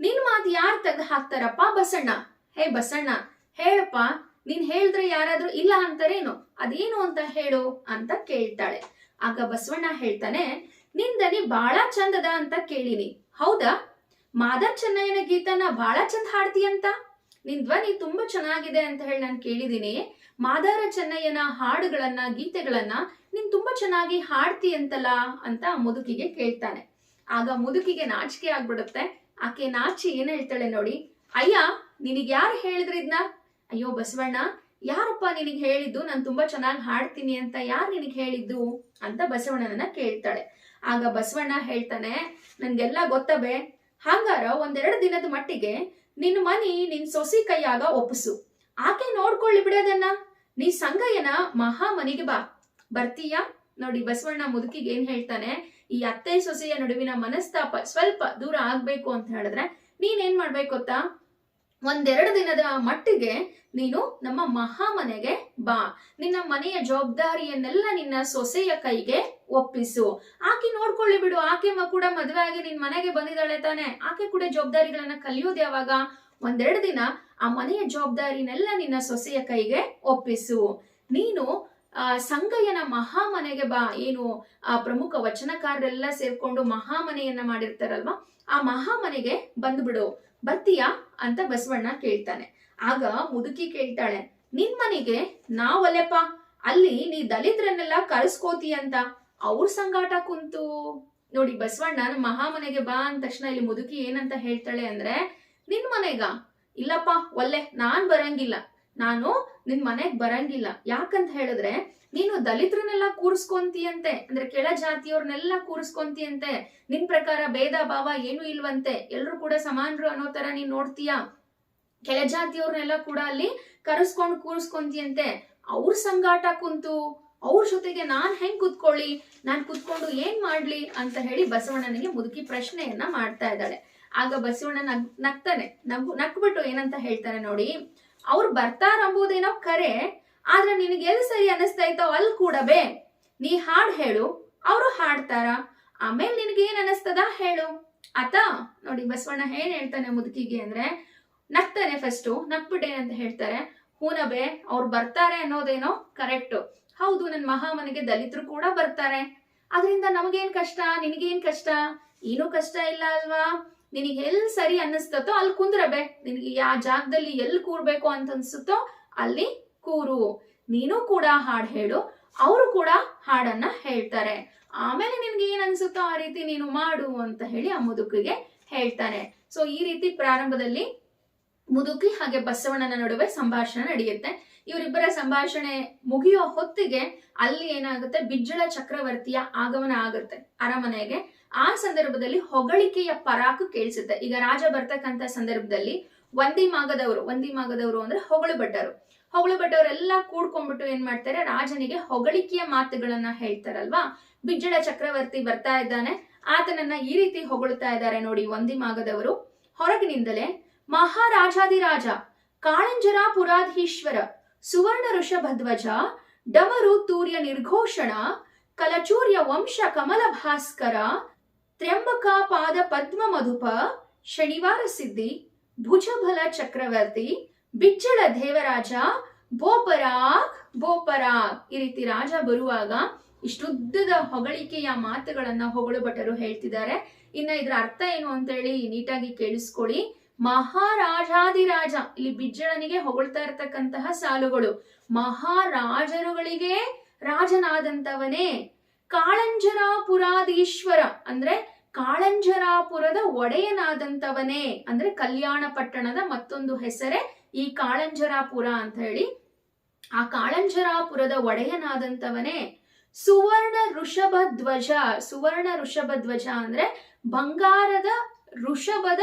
ನಿನ್ ಮಾತು ಯಾರು ತೆಗ್ದು ಹಾಕ್ತಾರಪ್ಪ? ಬಸಣ್ಣ. ಹೇ ಬಸಣ್ಣ, ಹೇಳಪ್ಪ, ನೀನ್ ಹೇಳಿದ್ರೆ ಯಾರಾದ್ರೂ ಇಲ್ಲ ಅಂತಾರೇನು? ಅದೇನು ಅಂತ ಹೇಳು ಅಂತ ಕೇಳ್ತಾಳೆ. ಆಗ ಬಸವಣ್ಣ ಹೇಳ್ತಾನೆ, ನಿನ್ ದನಿ ಬಾಳ ಚಂದದ ಅಂತ ಕೇಳಿನಿ. ಹೌದಾ? ಮಾದರ್ ಚೆನ್ನಯ್ಯನ ಗೀತನ ಬಾಳ ಚಂದ ಹಾಡ್ತೀಯಂತ ನಿನ್ ಧ್ವನಿ ತುಂಬಾ ಚೆನ್ನಾಗಿದೆ ಅಂತ ಹೇಳಿ ನಾನು ಕೇಳಿದೀನಿ. ಮಾದಾರ ಚೆನ್ನಯ್ಯನ ಹಾಡುಗಳನ್ನ, ಗೀತೆಗಳನ್ನ ನೀನ್ ತುಂಬಾ ಚೆನ್ನಾಗಿ ಹಾಡ್ತೀಯಂತಲ್ಲ ಅಂತ ಮುದುಕಿಗೆ ಕೇಳ್ತಾನೆ. ಆಗ ಮುದುಕಿಗೆ ನಾಚಿಕೆ ಆಗ್ಬಿಡುತ್ತೆ. ಆಕೆ ನಾಚಿ ಏನ್ ಹೇಳ್ತಾಳೆ ನೋಡಿ. ಅಯ್ಯ, ನಿನಗೆ ಯಾರು ಹೇಳಿದ್ರಿದ್ನ ಅಯ್ಯೋ ಬಸವಣ್ಣ, ಯಾರಪ್ಪ ನಿನಗ್ ಹೇಳಿದ್ದು? ನಾನು ತುಂಬಾ ಚೆನ್ನಾಗಿ ಹಾಡ್ತೀನಿ ಅಂತ ಯಾರು ನಿನಗೆ ಹೇಳಿದ್ದು? ಅಂತ ಬಸವಣ್ಣನನ್ನ ಕೇಳ್ತಾಳೆ. ಆಗ ಬಸವಣ್ಣ ಹೇಳ್ತಾನೆ, ನನ್ಗೆಲ್ಲ ಗೊತ್ತಬೆ ಹಂಗಾರ ಒಂದೆರಡು ದಿನದ ಮಟ್ಟಿಗೆ ನಿನ್ನ ಮನಿ ನಿನ್ ಸೊಸಿ ಕೈಯಾಗ ಒಪ್ಪಿಸು. ಆಕೆ ನೋಡ್ಕೊಳ್ಳಿ ಬಿಡೋದನ್ನ ನೀ ಸಂಗಯ್ಯನ ಮಹಾ ಮನಿಗೆ ಬಾ. ಬರ್ತೀಯಾ? ನೋಡಿ ಬಸವಣ್ಣ ಮುದುಕಿಗೆ ಏನ್ ಹೇಳ್ತಾನೆ ಈ ಅತ್ತೆ ಸೊಸೆಯ ನಡುವಿನ ಮನಸ್ತಾಪ ಸ್ವಲ್ಪ ದೂರ ಆಗ್ಬೇಕು ಅಂತ ಹೇಳಿದ್ರೆ ನೀನೇನ್ ಮಾಡ್ಬೇಕು ಗೊತ್ತಾ? ಒಂದೆರಡು ದಿನದ ಮಟ್ಟಿಗೆ ನೀನು ನಮ್ಮ ಮಹಾಮನೆಗೆ ಬಾ. ನಿನ್ನ ಮನೆಯ ಜವಾಬ್ದಾರಿಯನ್ನೆಲ್ಲ ನಿನ್ನ ಸೊಸೆಯ ಕೈಗೆ ಒಪ್ಪಿಸು. ಆಕೆ ನೋಡ್ಕೊಳ್ಳಿ ಬಿಡು, ಆಕೆ ಕೂಡ ಮದುವೆ ಆಗಿ ನಿನ್ ಮನೆಗೆ ಬಂದಿದ್ದಾಳೆ ತಾನೆ. ಆಕೆ ಕೂಡ ಜವಾಬ್ದಾರಿಗಳನ್ನ ಕಲಿಯೋದು ಯಾವಾಗ? ಒಂದೆರಡು ದಿನ ಆ ಮನೆಯ ಜವಾಬ್ದಾರಿನೆಲ್ಲ ನಿನ್ನ ಸೊಸೆಯ ಕೈಗೆ ಒಪ್ಪಿಸು. ನೀನು ಸಂಗಯ್ಯನ ಮಹಾಮನೆಗೆ ಬಾ. ಏನು, ಆ ಪ್ರಮುಖ ವಚನಕಾರರೆಲ್ಲ ಸೇರ್ಕೊಂಡು ಮಹಾಮನೆಯನ್ನ ಮಾಡಿರ್ತಾರಲ್ವಾ? ಆ ಮಹಾಮನೆಗೆ ಬಂದ್ಬಿಡು. ಬರ್ತೀಯಾ? ಅಂತ ಬಸವಣ್ಣ ಕೇಳ್ತಾನೆ. ಆಗ ಮುದುಕಿ ಕೇಳ್ತಾಳೆ, ನಿನ್ ಮನೆಗೆ ನಾವಲ್ಲಪ್ಪ. ಅಲ್ಲಿ ನೀ ದಲಿತರನ್ನೆಲ್ಲ ಕರೆಸ್ಕೋತೀಯಂತ ಅವ್ರ ಸಂಗಾಟ ಕುಂತು. ನೋಡಿ, ಬಸವಣ್ಣ ಮಹಾಮನೆಗೆ ಬಾ ಅಂದ ತಕ್ಷಣ ಇಲ್ಲಿ ಮುದುಕಿ ಏನಂತ ಹೇಳ್ತಾಳೆ ಅಂದ್ರೆ, ನಿನ್ ಮನೆಗ? ಇಲ್ಲಪ್ಪ, ಒಲ್ಲೆ. ನಾನ್ ಬರಂಗಿಲ್ಲ. ನಾನು ನಿನ್ ಮನೆಗ್ ಬರಂಗಿಲ್ಲ. ಯಾಕಂತ ಹೇಳಿದ್ರೆ, ನೀನು ದಲಿತರನ್ನೆಲ್ಲ ಕೂರಿಸ್ಕೊಂತೀಯಂತೆ, ಅಂದ್ರೆ ಕೆಳ ಜಾತಿಯವ್ರನ್ನೆಲ್ಲ ಕೂರಿಸ್ಕೊಂತೀಯಂತೆ, ನಿನ್ ಪ್ರಕಾರ ಭೇದ ಭಾವ ಏನು ಇಲ್ವಂತೆ, ಎಲ್ರು ಕೂಡ ಸಮಾನರು ಅನ್ನೋ ತರ ನೀನ್ ನೋಡ್ತೀಯ? ಕೆಳ ಜಾತಿಯವ್ರನ್ನೆಲ್ಲ ಕೂಡ ಅಲ್ಲಿ ಕರೆಸ್ಕೊಂಡು ಕೂರಿಸ್ಕೊಂತೀಯಂತೆ. ಅವ್ರ ಸಂಗಾಟ ಕುಂತು, ಅವ್ರ ಜೊತೆಗೆ ನಾನ್ ಹೆಂಗ್ ಕುತ್ಕೊಳ್ಳಿ, ನಾನ್ ಕುತ್ಕೊಂಡು ಏನ್ ಮಾಡ್ಲಿ ಅಂತ ಹೇಳಿ ಬಸವಣ್ಣನಿಗೆ ಮುದುಕಿ ಪ್ರಶ್ನೆಯನ್ನ ಮಾಡ್ತಾ ಇದ್ದಾಳೆ. ಆಗ ಬಸವಣ್ಣ ನಗ್, ನಗ್ತಾನೆ. ನಗು ನಕ್ಬಿಟ್ಟು ಏನಂತ ಹೇಳ್ತಾನೆ ನೋಡಿ ಅವ್ರು ಬರ್ತಾರಂಬುದೇನೋ ಕರೆ, ಆದ್ರೆ ನಿನಗೆ ಎಲ್ಲಿ ಸರಿ ಅನಿಸ್ತಾ ಇತ್ತೋ ಅಲ್ಲಿ ಕೂಡ ಬೇ. ನೀ ಹಾಡ್ ಹೇಳು, ಅವರು ಹಾಡ್ತಾರ, ಆಮೇಲೆ ನಿನಗೆ ಏನ್ ಅನಿಸ್ತದ ಹೇಳು. ಆತ ನೋಡಿ ಬಸವಣ್ಣ ಏನ್ ಹೇಳ್ತಾನೆ ಮುದುಕಿಗೆ ಅಂದ್ರೆ, ನಗ್ತಾನೆ ಫಸ್ಟು ನಕ್ಬಿಟ್ಟು ಅಂತ ಹೇಳ್ತಾರೆ ಹೂನಬೆ ಅವ್ರು ಬರ್ತಾರೆ ಅನ್ನೋದೇನೋ ಕರೆಕ್ಟ್ ಹೌದು ನನ್ನ ಮಹಾಮನೆಗೆ ದಲಿತರು ಕೂಡ ಬರ್ತಾರೆ. ಅದರಿಂದ ನಮಗೇನ್ ಕಷ್ಟ, ನಿನಗೇನ್ ಕಷ್ಟ? ಏನೂ ಕಷ್ಟ ಇಲ್ಲ ಅಲ್ವಾ? ನಿನಗೆ ಎಲ್ಲಿ ಸರಿ ಅನ್ನಿಸ್ತತೋ ಅಲ್ಲಿ ಕುಂದ್ರಬೆ ನಿನಗೆ ಯಾವ ಜಾಗದಲ್ಲಿ ಎಲ್ಲಿ ಕೂರ್ಬೇಕು ಅಂತ ಅನ್ಸುತ್ತೋ ಅಲ್ಲಿ ಕೂರು. ನೀನು ಕೂಡ ಹಾಡು ಹೇಳು, ಅವರು ಕೂಡ ಹಾಡನ್ನ ಹೇಳ್ತಾರೆ. ಆಮೇಲೆ ನಿನ್ಗೆ ಏನ್ ಅನ್ಸುತ್ತೋ ಆ ರೀತಿ ನೀನು ಮಾಡು ಅಂತ ಹೇಳಿ ಆ ಮುದುಕಿಗೆ ಹೇಳ್ತಾನೆ. ಸೊ ಈ ರೀತಿ ಪ್ರಾರಂಭದಲ್ಲಿ ಮುದುಕಿ ಹಾಗೆ ಬಸವಣ್ಣನ ನಡುವೆ ಸಂಭಾಷಣೆ ನಡೆಯುತ್ತೆ. ಇವರಿಬ್ಬರ ಸಂಭಾಷಣೆ ಮುಗಿಯೋ ಹೊತ್ತಿಗೆ ಅಲ್ಲಿ ಏನಾಗುತ್ತೆ, ಬಿಜ್ಜಳ ಚಕ್ರವರ್ತಿಯ ಆಗಮನ ಆಗುತ್ತೆ ಅರಮನೆಗೆ. ಆ ಸಂದರ್ಭದಲ್ಲಿ ಹೊಗಳಿಕೆಯ ಪರಾಕು ಕೇಳಿಸುತ್ತೆ. ಈಗ ರಾಜ ಬರ್ತಕ್ಕಂತ ಸಂದರ್ಭದಲ್ಲಿ ಒಂದಿ ಮಾಗದವರು ಒಂದಿ ಮಾಗದವರು ಅಂದ್ರೆ ಹೊಗಳು ಭಟ್ಟರು ಹೊಗಳು ಕೂಡ್ಕೊಂಡ್ಬಿಟ್ಟು ಏನ್ ಮಾಡ್ತಾರೆ? ರಾಜನಿಗೆ ಹೊಗಳಿಕೆಯ ಮಾತುಗಳನ್ನ ಹೇಳ್ತಾರಲ್ವಾ? ಬಿಜ್ಜಳ ಚಕ್ರವರ್ತಿ ಬರ್ತಾ ಇದ್ದಾನೆ. ಆತನನ್ನ ಈ ರೀತಿ ಹೊಗಳುತ್ತಾ ಇದ್ದಾರೆ ನೋಡಿ ಒಂದಿ ಮಾಗದವರು ಹೊರಗಿನಿಂದಲೇ ಮಹಾರಾಜಾದಿರಾಜ ಕಾಳಂಜರ ಪುರಾಧೀಶ್ವರ ಸುವರ್ಣ ಋಷಭಧ್ವಜ ಡಮರು ತೂರ್ಯ ನಿರ್ಘೋಷಣ, ಕಲಚೂರ್ಯ ವಂಶ ಕಮಲ ಭಾಸ್ಕರ ತ್ರ್ಯಂಬಕ ಪಾದ ಪದ್ಮ ಮಧುಪ, ಶನಿವಾರ ಸಿದ್ಧಿ, ಭುಜಬಲ ಚಕ್ರವರ್ತಿ, ಬಿಜ್ಜಳ ದೇವರಾಜ, ಬೋಪರಾಗ್ ಬೋಪರಾಗ್. ಈ ರೀತಿ ರಾಜ ಬರುವಾಗ ಇಷ್ಟುದ್ದದ ಹೊಗಳಿಕೆಯ ಮಾತುಗಳನ್ನ ಹೊಗಳು ಭಟರು ಹೇಳ್ತಿದ್ದಾರೆ. ಇನ್ನ ಇದರ ಅರ್ಥ ಏನು ಅಂತ ಹೇಳಿ ನೀಟಾಗಿ ಕೇಳಿಸ್ಕೊಳ್ಳಿ ಮಹಾರಾಜಾದಿರಾಜ, ಇಲ್ಲಿ ಬಿಜ್ಜಳನಿಗೆ ಹೊಗಳ್ತಾ ಇರತಕ್ಕಂತಹ ಸಾಲುಗಳು. ಮಹಾರಾಜರುಗಳಿಗೆ ರಾಜನಾದಂತವನೇ. ಕಾಳಂಜರಾಪುರಾದೀಶ್ವರ ಅಂದ್ರೆ ಕಾಳಂಜರಾಪುರದ ಒಡೆಯನಾದಂತವನೇ ಅಂದ್ರೆ ಕಲ್ಯಾಣ ಪಟ್ಟಣದ ಮತ್ತೊಂದು ಹೆಸರೇ ಈ ಕಾಳಂಜರಾಪುರ ಅಂತ ಹೇಳಿ. ಆ ಕಾಳಂಜರಾಪುರದ ಒಡೆಯನಾದಂತವನೇ ಸುವರ್ಣ ಋಷಭ ಧ್ವಜ. ಸುವರ್ಣ ಋಷಭ ಧ್ವಜ ಅಂದ್ರೆ ಬಂಗಾರದ ಋಷಭದ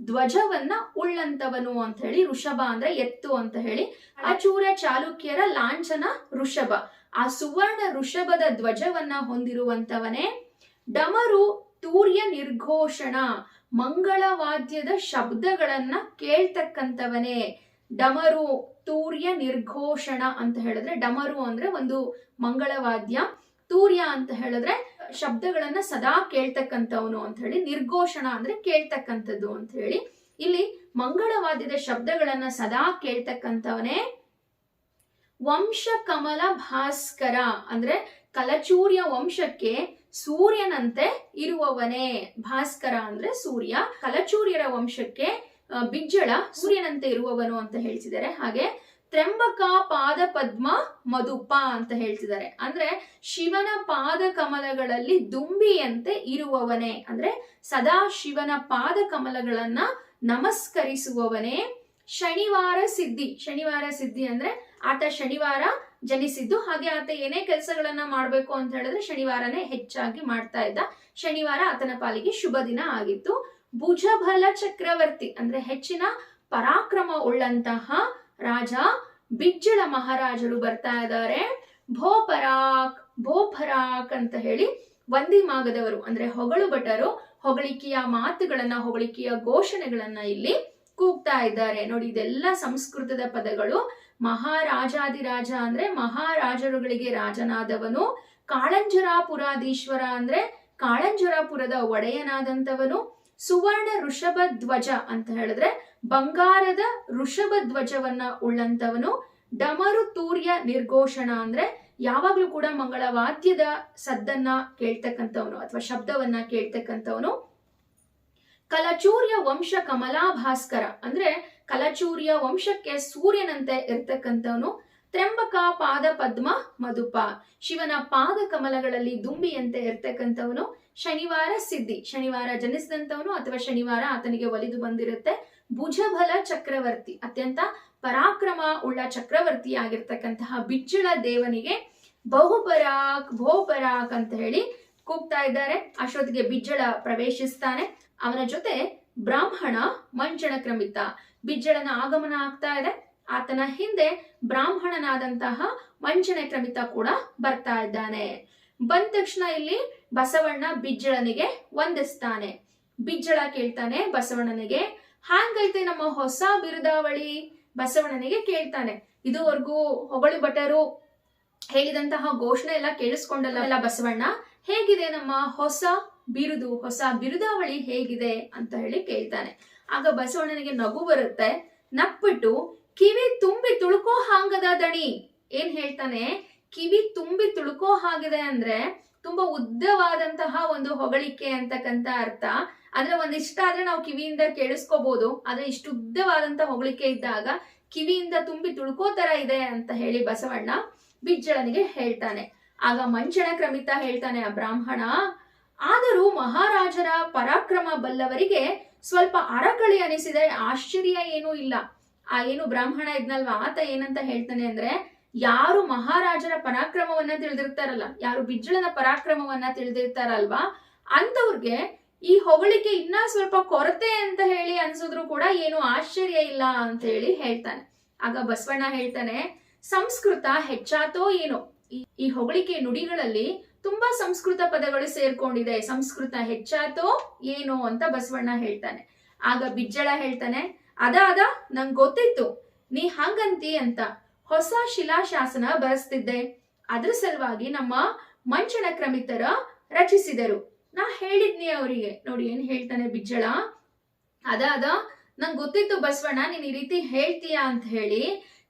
ಧ್ವಜವನ್ನ ಉಳ್ಳಂತವನು ಅಂತ ಹೇಳಿ. ಋಷಭ ಅಂದ್ರೆ ಎತ್ತು ಅಂತ ಹೇಳಿ. ಅಚೂರ ಚಾಲುಕ್ಯರ ಲಾಂಛನ ಋಷಭ. ಆ ಸುವರ್ಣ ಋಷಭದ ಧ್ವಜವನ್ನ ಹೊಂದಿರುವಂತವನೇ ಡಮರು ತೂರ್ಯ ನಿರ್ಘೋಷಣ, ಮಂಗಳವಾದ್ಯದ ಶಬ್ದಗಳನ್ನ ಕೇಳ್ತಕ್ಕಂಥವನೇ. ಡಮರು ತೂರ್ಯ ನಿರ್ಘೋಷಣ ಅಂತ ಹೇಳಿದ್ರೆ ಡಮರು ಅಂದ್ರೆ ಒಂದು ಮಂಗಳವಾದ್ಯ, ತೂರ್ಯ ಅಂತ ಹೇಳಿದ್ರೆ ಶಬ್ದಗಳನ್ನ ಸದಾ ಕೇಳ್ತಕ್ಕಂಥವನು ಅಂತ ಹೇಳಿ, ನಿರ್ಘೋಷಣ ಅಂದ್ರೆ ಕೇಳ್ತಕ್ಕಂಥದ್ದು ಅಂತ ಹೇಳಿ. ಇಲ್ಲಿ ಮಂಗಳವಾದ್ಯದ ಶಬ್ದಗಳನ್ನ ಸದಾ ಕೇಳ್ತಕ್ಕಂಥವನೇ ವಂಶ ಕಮಲ ಭಾಸ್ಕರ ಅಂದ್ರೆ ಕಲಚೂರ್ಯ ವಂಶಕ್ಕೆ ಸೂರ್ಯನಂತೆ ಇರುವವನೇ. ಭಾಸ್ಕರ ಅಂದ್ರೆ ಸೂರ್ಯ. ಕಲಚೂರ್ಯರ ವಂಶಕ್ಕೆ ಬಿಜ್ಜಳ ಸೂರ್ಯನಂತೆ ಇರುವವನು ಅಂತ ಹೇಳ್ತಿದ್ದಾರೆ. ಹಾಗೆ ತ್ರಂಬಕ ಪಾದ ಪದ್ಮ ಮಧುಪ ಅಂತ ಹೇಳ್ತಿದ್ದಾರೆ. ಅಂದ್ರೆ ಶಿವನ ಪಾದ ಕಮಲಗಳಲ್ಲಿ ದುಂಬಿಯಂತೆ ಇರುವವನೇ. ಅಂದ್ರೆ ಸದಾ ಶಿವನ ಪಾದ ಕಮಲಗಳನ್ನ ನಮಸ್ಕರಿಸುವವನೇ. ಶನಿವಾರ ಸಿದ್ಧಿ. ಶನಿವಾರ ಸಿದ್ಧಿ ಅಂದ್ರೆ ಆತ ಶನಿವಾರ ಜನಿಸಿದ್ದು. ಹಾಗೆ ಆತ ಏನೇ ಕೆಲಸಗಳನ್ನ ಮಾಡ್ಬೇಕು ಅಂತ ಹೇಳಿದ್ರೆ ಶನಿವಾರನೇ ಹೆಚ್ಚಾಗಿ ಮಾಡ್ತಾ ಇದ್ದ. ಶನಿವಾರ ಆತನ ಪಾಲಿಗೆ ಶುಭ ದಿನ ಆಗಿತ್ತು. ಭುಜಬಲ ಚಕ್ರವರ್ತಿ ಅಂದ್ರೆ ಹೆಚ್ಚಿನ ಪರಾಕ್ರಮ ಉಳ್ಳಂತಹ ರಾಜ ಬಿಜ್ಜಳ ಮಹಾರಾಜರು ಬರ್ತಾ ಇದ್ದಾರೆ. ಭೋಪರಾಕ್ ಭೋಪರಾಕ್ ಅಂತ ಹೇಳಿ ವಂದಿ ಮಾಗದವರು ಅಂದ್ರೆ ಹೊಗಳು ಭಟರು ಹೊಗಳಿಕೆಯ ಮಾತುಗಳನ್ನ, ಹೊಗಳಿಕೆಯ ಘೋಷಣೆಗಳನ್ನ ಇಲ್ಲಿ ಕೂಗ್ತಾ ಇದ್ದಾರೆ. ನೋಡಿ, ಇದೆಲ್ಲ ಸಂಸ್ಕೃತದ ಪದಗಳು. ಮಹಾರಾಜಾದಿರಾಜ ಅಂದ್ರೆ ಮಹಾರಾಜರುಗಳಿಗೆ ರಾಜನಾದವನು. ಕಾಳಂಜರಾಪುರಾಧೀಶ್ವರ ಅಂದ್ರೆ ಕಾಳಂಜರಾಪುರದ ಒಡೆಯನಾದಂತವನು ಸುವರ್ಣ ಋಷಭ ಧ್ವಜ ಅಂತ ಹೇಳಿದ್ರೆ ಬಂಗಾರದ ಋಷಭ ಧ್ವಜವನ್ನ ಉಳ್ಳಂತವನು ಡಮರು ತೂರ್ಯ ನಿರ್ಘೋಷಣ ಅಂದ್ರೆ ಯಾವಾಗ್ಲೂ ಕೂಡ ಮಂಗಳ ವಾದ್ಯದ ಸದ್ದನ್ನ ಕೇಳ್ತಕ್ಕಂಥವನು ಅಥವಾ ಶಬ್ದವನ್ನ ಕೇಳ್ತಕ್ಕಂಥವನು. ಕಲಚೂರ್ಯ ವಂಶ ಕಮಲಾಭಾಸ್ಕರ ಅಂದ್ರೆ ಕಲಚೂರ್ಯ ವಂಶಕ್ಕೆ ಸೂರ್ಯನಂತೆ ಇರ್ತಕ್ಕಂಥವನು ತ್ರಂಬಕ ಪಾದ ಪದ್ಮ ಮಧುಪ. ಶಿವನ ಪಾದ ಕಮಲಗಳಲ್ಲಿ ದುಂಬಿಯಂತೆ ಇರ್ತಕ್ಕಂಥವನು ಶನಿವಾರ ಸಿದ್ಧಿ. ಶನಿವಾರ ಜನಿಸಿದಂಥವನು ಅಥವಾ ಶನಿವಾರ ಆತನಿಗೆ ಒಲಿದು ಬಂದಿರುತ್ತೆ ಭುಜಬಲ ಚಕ್ರವರ್ತಿ. ಅತ್ಯಂತ ಪರಾಕ್ರಮ ಉಳ್ಳ ಚಕ್ರವರ್ತಿ ಆಗಿರ್ತಕ್ಕಂತಹ ಬಿಜ್ಜಳ ದೇವನಿಗೆ ಬಹುಪರಾಕ್ ಭೋಬರಾಕ್ ಅಂತ ಹೇಳಿ ಕೂಗ್ತಾ ಇದ್ದಾರೆ. ಅಶ್ವತ್ಗೆ ಬಿಜ್ಜಳ ಪ್ರವೇಶಿಸ್ತಾನೆ. ಅವನ ಜೊತೆ ಬ್ರಾಹ್ಮಣ ಮಂಚಣ ಕ್ರಮಿತ ಬಿಜ್ಜಳನ ಆಗಮನ ಆಗ್ತಾ ಇದೆ. ಆತನ ಹಿಂದೆ ಬ್ರಾಹ್ಮಣನಾದಂತಹ ವಂಚನೆ ಕ್ರಮಿತ ಕೂಡ ಬರ್ತಾ ಇದ್ದಾನೆ. ಬಂದ ತಕ್ಷಣ ಇಲ್ಲಿ ಬಸವಣ್ಣ ಬಿಜ್ಜಳನಿಗೆ ವಂದಿಸ್ತಾನೆ. ಬಿಜ್ಜಳ ಕೇಳ್ತಾನೆ ಬಸವಣ್ಣನಿಗೆ ಹ್ಯಾಂಗೈತೆ ನಮ್ಮ ಹೊಸ ಬಿರುದಾವಳಿ, ಬಸವಣ್ಣನಿಗೆ ಕೇಳ್ತಾನೆ. ಇದುವರೆಗೂ ಹೊಗಳು ಭಟರು ಹೇಳಿದಂತಹ ಘೋಷಣೆ ಎಲ್ಲ ಕೇಳಿಸ್ಕೊಂಡಲ್ಲ ಬಸವಣ್ಣ? ಹೇಗಿದೆ ನಮ್ಮ ಹೊಸ ಬಿರುದು, ಹೊಸ ಬಿರುದಾವಳಿ ಹೇಗಿದೆ? ಅಂತ ಹೇಳಿ ಕೇಳ್ತಾನೆ. ಆಗ ಬಸವಣ್ಣನಿಗೆ ನಗು ಬರುತ್ತೆ. ನಕ್ಬಿಟ್ಟು, ಕಿವಿ ತುಂಬಿ ತುಳುಕೋ ಹಾಂಗದ ದಣಿ. ಏನ್ ಹೇಳ್ತಾನೆ? ಕಿವಿ ತುಂಬಿ ತುಳುಕೋ ಹಾಗಿದೆ ಅಂದ್ರೆ ತುಂಬಾ ಉದ್ದವಾದಂತಹ ಒಂದು ಹೊಗಳಿಕೆ ಅಂತಕ್ಕಂತ ಅರ್ಥ. ಅಂದ್ರೆ ಒಂದಿಷ್ಟ ಆದ್ರೆ ನಾವು ಕಿವಿಯಿಂದ ಕೇಳಿಸ್ಕೋಬಹುದು ಆದ್ರೆ ಇಷ್ಟು ಉದ್ದವಾದಂತ ಹೊಗಳಿಕೆ ಇದ್ದಾಗ ಕಿವಿಯಿಂದ ತುಂಬಿ ತುಳುಕೋ ತರ ಇದೆ ಅಂತ ಹೇಳಿ ಬಸವಣ್ಣ ಬಿಜ್ಜಳನಿಗೆ ಹೇಳ್ತಾನೆ. ಆಗ ಮಂಚಣ ಕ್ರಮಿತ ಹೇಳ್ತಾನೆ ಆ ಬ್ರಾಹ್ಮಣ, ಆದರೂ ಮಹಾರಾಜರ ಪರಾಕ್ರಮ ಬಲ್ಲವರಿಗೆ ಸ್ವಲ್ಪ ಅರಕಳಿ ಅನಿಸಿದೆ ಆಶ್ಚರ್ಯ ಏನೂ ಇಲ್ಲ. ಆ ಏನು ಬ್ರಾಹ್ಮಣ ಇದ್ನಲ್ವಾ? ಆತ ಏನಂತ ಹೇಳ್ತಾನೆ ಅಂದ್ರೆ, ಯಾರು ಮಹಾರಾಜರ ಪರಾಕ್ರಮವನ್ನ ತಿಳಿದಿರ್ತಾರಲ್ಲ, ಯಾರು ಬಿಜ್ಜಳನ ಪರಾಕ್ರಮವನ್ನ ತಿಳಿದಿರ್ತಾರಲ್ವಾ ಅಂತವ್ರಿಗೆ ಈ ಹೊಗಳಿಕೆ ಇನ್ನ ಸ್ವಲ್ಪ ಕೊರತೆ ಅಂತ ಹೇಳಿ ಅನ್ಸಿದ್ರು ಕೂಡ ಏನು ಆಶ್ಚರ್ಯ ಇಲ್ಲ ಅಂತ ಹೇಳಿ ಹೇಳ್ತಾನೆ. ಆಗ ಬಸವಣ್ಣ ಹೇಳ್ತಾನೆ, ಸಂಸ್ಕೃತ ಹೆಚ್ಚಾತೋ ಏನೋ ಈ ಹೊಗಳಿಕೆ ನುಡಿಗಳಲ್ಲಿ ತುಂಬಾ ಸಂಸ್ಕೃತ ಪದಗಳು ಸೇರ್ಕೊಂಡಿದೆ. ಸಂಸ್ಕೃತ ಹೆಚ್ಚಾತೋ ಏನೋ ಅಂತ ಬಸವಣ್ಣ ಹೇಳ್ತಾನೆ. ಆಗ ಬಿಜ್ಜಳ ಹೇಳ್ತಾನೆ, ಅದ ಅದ, ನಂಗೆ ಗೊತ್ತಿತ್ತು. ನೀ ಹಂಗಂತಿ ಅಂತ ಹೊಸ ಶಿಲಾಶಾಸನ ಬರೆಸ್ತಿದ್ದೆ. ಅದ್ರ ಸಲುವಾಗಿ ನಮ್ಮ ಮಂಚನ ಕ್ರಮಿತರ ರಚಿಸಿದರು. ನಾ ಹೇಳಿದ್ನಿ ಅವರಿಗೆ. ನೋಡಿ ಏನ್ ಹೇಳ್ತಾನೆ ಬಿಜ್ಜಳ. ಅದ ಅದ, ನಂಗೆ ಗೊತ್ತಿತ್ತು ಬಸವಣ್ಣ, ನೀನ್ ಈ ರೀತಿ ಹೇಳ್ತೀಯ ಅಂತ ಹೇಳಿ,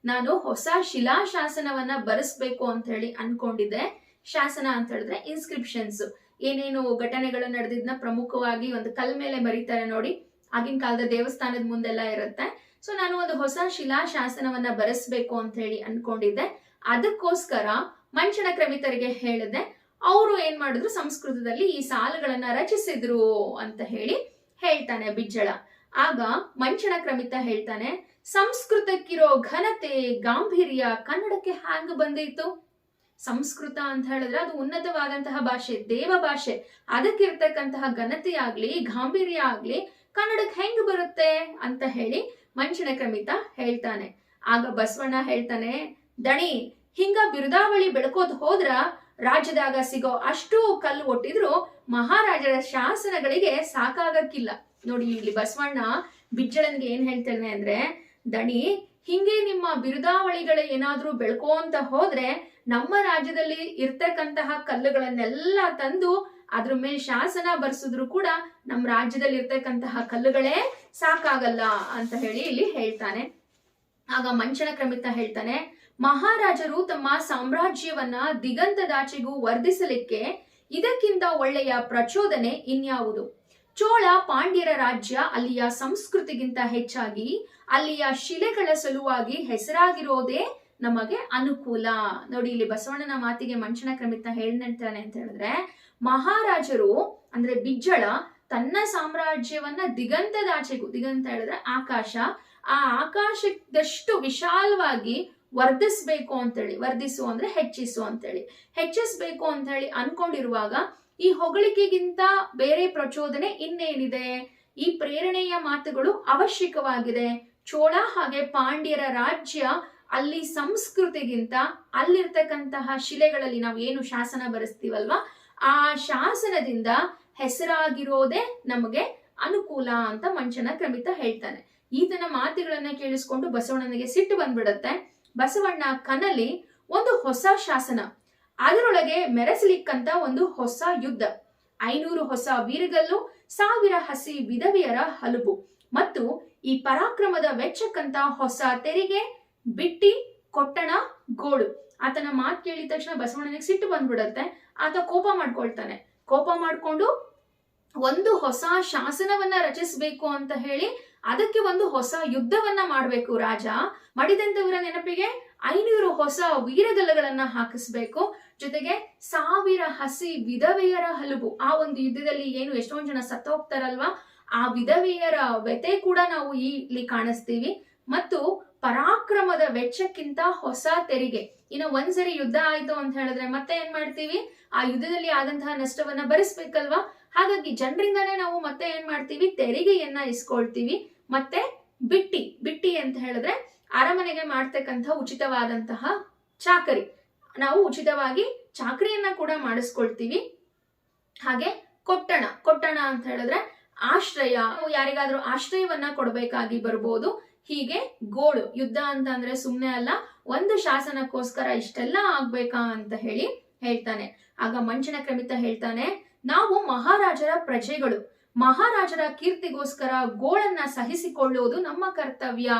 ನಾನು ಹೊಸ ಶಿಲಾಶಾಸನವನ್ನ ಬರೆಸ್ಬೇಕು ಅಂತ ಹೇಳಿ ಅನ್ಕೊಂಡಿದ್ದೆ. ಶಾಸನ ಅಂತ ಹೇಳಿದ್ರೆ ಇನ್ಸ್ಕ್ರಿಪ್ಷನ್ಸ್ ಏನೇನು ಘಟನೆಗಳು ನಡೆದಿದ್ನ ಪ್ರಮುಖವಾಗಿ ಒಂದು ಕಲ್ ಮೇಲೆ ಬರೀತಾರೆ ನೋಡಿ. ಆಗಿನ ಕಾಲದ ದೇವಸ್ಥಾನದ ಮುಂದೆಲ್ಲ ಇರುತ್ತೆ. ಸೊ ನಾನು ಒಂದು ಹೊಸ ಶಿಲಾ ಶಾಸನವನ್ನ ಬರೆಸ್ಬೇಕು ಅಂತ ಹೇಳಿ ಅನ್ಕೊಂಡಿದ್ದೆ. ಅದಕ್ಕೋಸ್ಕರ ಮಂಚನ ಕ್ರಮಿತರಿಗೆ ಹೇಳಿದೆ. ಅವರು ಏನ್ ಮಾಡಿದ್ರು? ಸಂಸ್ಕೃತದಲ್ಲಿ ಈ ಸಾಲುಗಳನ್ನ ರಚಿಸಿದ್ರು ಅಂತ ಹೇಳಿ ಹೇಳ್ತಾನೆ ಬಿಜ್ಜಳ. ಆಗ ಮಂಚನ ಕ್ರಮಿತ ಹೇಳ್ತಾನೆ, ಸಂಸ್ಕೃತಕ್ಕಿರೋ ಘನತೆ, ಗಾಂಭೀರ್ಯ ಕನ್ನಡಕ್ಕೆ ಹ್ಯಾಂಗ್ ಬಂದಿತ್ತು ಸಂಸ್ಕೃತ ಅಂತ ಹೇಳಿದ್ರೆ ಅದು ಉನ್ನತವಾದಂತಹ ಭಾಷೆ, ದೇವ ಭಾಷೆ. ಅದಕ್ಕಿರ್ತಕ್ಕಂತಹ ಘನತೆ ಆಗ್ಲಿ, ಗಾಂಭೀರ್ಯ ಆಗ್ಲಿ ಕನ್ನಡಕ್ಕೆ ಹೆಂಗ್ ಬರುತ್ತೆ ಅಂತ ಹೇಳಿ ಮಂಚನ ಕ್ರಮಿತ ಹೇಳ್ತಾನೆ. ಆಗ ಬಸವಣ್ಣ ಹೇಳ್ತಾನೆ, ದಣಿ, ಹಿಂಗ ಬಿರುದಾವಳಿ ಬೆಳ್ಕೋದ್ ಹೋದ್ರ ರಾಜ್ಯದಾಗ ಸಿಗೋ ಅಷ್ಟು ಕಲ್ಲು ಒಟ್ಟಿದ್ರು ಮಹಾರಾಜರ ಶಾಸನಗಳಿಗೆ ಸಾಕಾಗಕ್ಕಿಲ್ಲ. ನೋಡಿ ಇಲ್ಲಿ ಬಸವಣ್ಣ ಬಿಜ್ಜಳನ್ಗೆ ಏನ್ ಹೇಳ್ತಾನೆ ಅಂದ್ರೆ, ದಣಿ, ಹಿಂಗೆ ನಿಮ್ಮ ಬಿರುದಾವಳಿಗಳ ಏನಾದ್ರೂ ಬೆಳ್ಕೋಂತ ಹೋದ್ರೆ ನಮ್ಮ ರಾಜ್ಯದಲ್ಲಿ ಇರ್ತಕ್ಕಂತಹ ಕಲ್ಲುಗಳನ್ನೆಲ್ಲ ತಂದು ಅದ್ರ ಮೇಲೆ ಶಾಸನ ಬರ್ಸಿದ್ರು ಕೂಡ ನಮ್ಮ ರಾಜ್ಯದಲ್ಲಿ ಇರ್ತಕ್ಕಂತಹ ಕಲ್ಲುಗಳೇ ಸಾಕಾಗಲ್ಲ ಅಂತ ಹೇಳಿ ಇಲ್ಲಿ ಹೇಳ್ತಾನೆ. ಆಗ ಮಂಚನ ಕ್ರಮಿತ ಹೇಳ್ತಾನೆ, ಮಹಾರಾಜರು ತಮ್ಮ ಸಾಮ್ರಾಜ್ಯವನ್ನ ದಿಗಂತದಾಚೆಗೂ ವರ್ಧಿಸಲಿಕ್ಕೆ ಇದಕ್ಕಿಂತ ಒಳ್ಳೆಯ ಪ್ರಚೋದನೆ ಇನ್ಯಾವುದು? ಚೋಳ ಪಾಂಡ್ಯರ ರಾಜ್ಯ ಅಲ್ಲಿಯ ಸಂಸ್ಕೃತಿಗಿಂತ ಹೆಚ್ಚಾಗಿ ಅಲ್ಲಿಯ ಶಿಲೆಗಳ ಸಲುವಾಗಿ ಹೆಸರಾಗಿರೋದೇ ನಮಗೆ ಅನುಕೂಲ. ನೋಡಿ, ಇಲ್ಲಿ ಬಸವಣ್ಣನ ಮಾತಿಗೆ ಮಂಚನ ಕ್ರಮಿತ ಹೇಳ್ನಂತಾನೆ ಅಂತ ಹೇಳಿದ್ರೆ, ಮಹಾರಾಜರು ಅಂದ್ರೆ ಬಿಜ್ಜಳ ತನ್ನ ಸಾಮ್ರಾಜ್ಯವನ್ನ ದಿಗಂತದಾಚೆಗೂ ದಿಗಂತ ಹೇಳಿದ್ರೆ ಆಕಾಶ, ಆ ಆಕಾಶದಷ್ಟು ವಿಶಾಲವಾಗಿ ವರ್ಧಿಸ್ಬೇಕು ಅಂತೇಳಿ, ವರ್ಧಿಸು ಅಂದ್ರೆ ಹೆಚ್ಚಿಸು ಅಂತೇಳಿ. ಹೆಚ್ಚಿಸ್ಬೇಕು ಅಂತ ಹೇಳಿ ಅನ್ಕೊಂಡಿರುವಾಗ ಈ ಹೊಗಳಿಕೆಗಿಂತ ಬೇರೆ ಪ್ರಚೋದನೆ ಇನ್ನೇನಿದೆ? ಈ ಪ್ರೇರಣೆಯ ಮಾತುಗಳು ಅವಶ್ಯಕವಾಗಿದೆ. ಚೋಳ ಹಾಗೆ ಪಾಂಡ್ಯರ ರಾಜ್ಯ ಅಲ್ಲಿ ಸಂಸ್ಕೃತಿಗಿಂತ ಅಲ್ಲಿರ್ತಕ್ಕಂತಹ ಶಿಲೆಗಳಲ್ಲಿ ನಾವು ಏನು ಶಾಸನ ಬರೆಸ್ತೀವಲ್ವಾ? ಆ ಶಾಸನದಿಂದ ಹೆಸರಾಗಿರೋದೇ ನಮಗೆ ಅನುಕೂಲ ಅಂತ ಮಂಚನ ಕ್ರಮಿತ ಹೇಳ್ತಾನೆ. ಈತನ ಮಾತುಗಳನ್ನ ಕೇಳಿಸ್ಕೊಂಡು ಬಸವಣ್ಣನಿಗೆ ಸಿಟ್ಟು ಬಂದ್ಬಿಡತ್ತೆ. ಬಸವಣ್ಣ ಕನಲಿ ಒಂದು ಹೊಸ ಶಾಸನ. ಅದರೊಳಗೆ ಮೆರೆಸಲಿಕ್ಕಂತ ಒಂದು ಹೊಸ ಯುದ್ಧ. ಐನೂರು ಹೊಸ ವೀರಗಲ್ಲು, ಸಾವಿರ ಹಸಿ ವಿಧವೆಯರ ಹಲುಬು. ಮತ್ತು ಈ ಪರಾಕ್ರಮದ ವೆಚ್ಚಕ್ಕಂತ ಹೊಸ ತೆರಿಗೆ ಬಿಟ್ಟಿ ಕೊಟ್ಟಣ ಗೋಳು. ಆತನ ಮಾತು ಕೇಳಿದ ತಕ್ಷಣ ಬಸವಣ್ಣನಿಗೆ ಸಿಟ್ಟು ಬಂದ್ಬಿಡತ್ತೆ. ಆತ ಕೋಪ ಮಾಡ್ಕೊಳ್ತಾನೆ. ಕೋಪ ಮಾಡಿಕೊಂಡು ಒಂದು ಹೊಸ ಶಾಸನವನ್ನ ರಚಿಸಬೇಕು ಅಂತ ಹೇಳಿ ಅದಕ್ಕೆ ಒಂದು ಹೊಸ ಯುದ್ಧವನ್ನ ಮಾಡಬೇಕು ರಾಜ. ಮಡಿದಂತವರ ನೆನಪಿಗೆ ಐನೂರು ಹೊಸ ವೀರಗಲ್ಲಗಳನ್ನ ಹಾಕಿಸ್ಬೇಕು. ಜೊತೆಗೆ ಸಾವಿರ ಹಸಿ ವಿಧವೆಯರ ಹಲುಬು. ಆ ಒಂದು ಯುದ್ಧದಲ್ಲಿ ಏನು ಎಷ್ಟೊಂದು ಜನ ಸತ್ತೋಗ್ತಾರಲ್ವಾ? ಆ ವಿಧವೆಯರ ವ್ಯತೆ ಕೂಡ ನಾವು ಇಲ್ಲಿ ಕಾಣಿಸ್ತೀವಿ. ಮತ್ತು ಪರಾಕ್ರಮದ ವೆಚ್ಚಕ್ಕಿಂತ ಹೊಸ ತೆರಿಗೆ. ಇನ್ನು ಒಂದ್ಸರಿ ಯುದ್ಧ ಆಯ್ತು ಅಂತ ಹೇಳಿದ್ರೆ ಮತ್ತೆ ಏನ್ ಮಾಡ್ತೀವಿ? ಆ ಯುದ್ಧದಲ್ಲಿ ಆದಂತಹ ನಷ್ಟವನ್ನ ಭರಿಸ್ಬೇಕಲ್ವಾ? ಹಾಗಾಗಿ ಜನರಿಂದಾನೇ ನಾವು ಮತ್ತೆ ಏನ್ ಮಾಡ್ತೀವಿ? ತೆರಿಗೆಯನ್ನ ಇಸ್ಕೊಳ್ತೀವಿ. ಮತ್ತೆ ಬಿಟ್ಟಿ ಬಿಟ್ಟಿ ಅಂತ ಹೇಳಿದ್ರೆ ಅರಮನೆಗೆ ಮಾಡ್ತಕ್ಕಂಥ ಉಚಿತವಾದಂತಹ ಚಾಕರಿ. ನಾವು ಉಚಿತವಾಗಿ ಚಾಕರಿಯನ್ನ ಕೂಡ ಮಾಡಿಸ್ಕೊಳ್ತೀವಿ. ಹಾಗೆ ಕೊಟ್ಟಣ ಕೊಟ್ಟಣ ಅಂತ ಹೇಳಿದ್ರೆ ಆಶ್ರಯ ಯಾರಿಗಾದ್ರೂ ಆಶ್ರಯವನ್ನ ಕೊಡಬೇಕಾಗಿ ಬರ್ಬೋದು. ಹೀಗೆ ಗೋಳು, ಯುದ್ಧ ಅಂತ ಅಂದ್ರೆ ಸುಮ್ನೆ ಅಲ್ಲ, ಒಂದು ಶಾಸನಕ್ಕೋಸ್ಕರ ಇಷ್ಟೆಲ್ಲ ಆಗ್ಬೇಕಾ ಅಂತ ಹೇಳಿ ಹೇಳ್ತಾನೆ. ಆಗ ಮಂಚನ ಕ್ರಮಿತ ಹೇಳ್ತಾನೆ, ನಾವು ಮಹಾರಾಜರ ಪ್ರಜೆಗಳು. ಮಹಾರಾಜರ ಕೀರ್ತಿಗೋಸ್ಕರ ಗೋಳನ್ನ ಸಹಿಸಿಕೊಳ್ಳುವುದು ನಮ್ಮ ಕರ್ತವ್ಯ.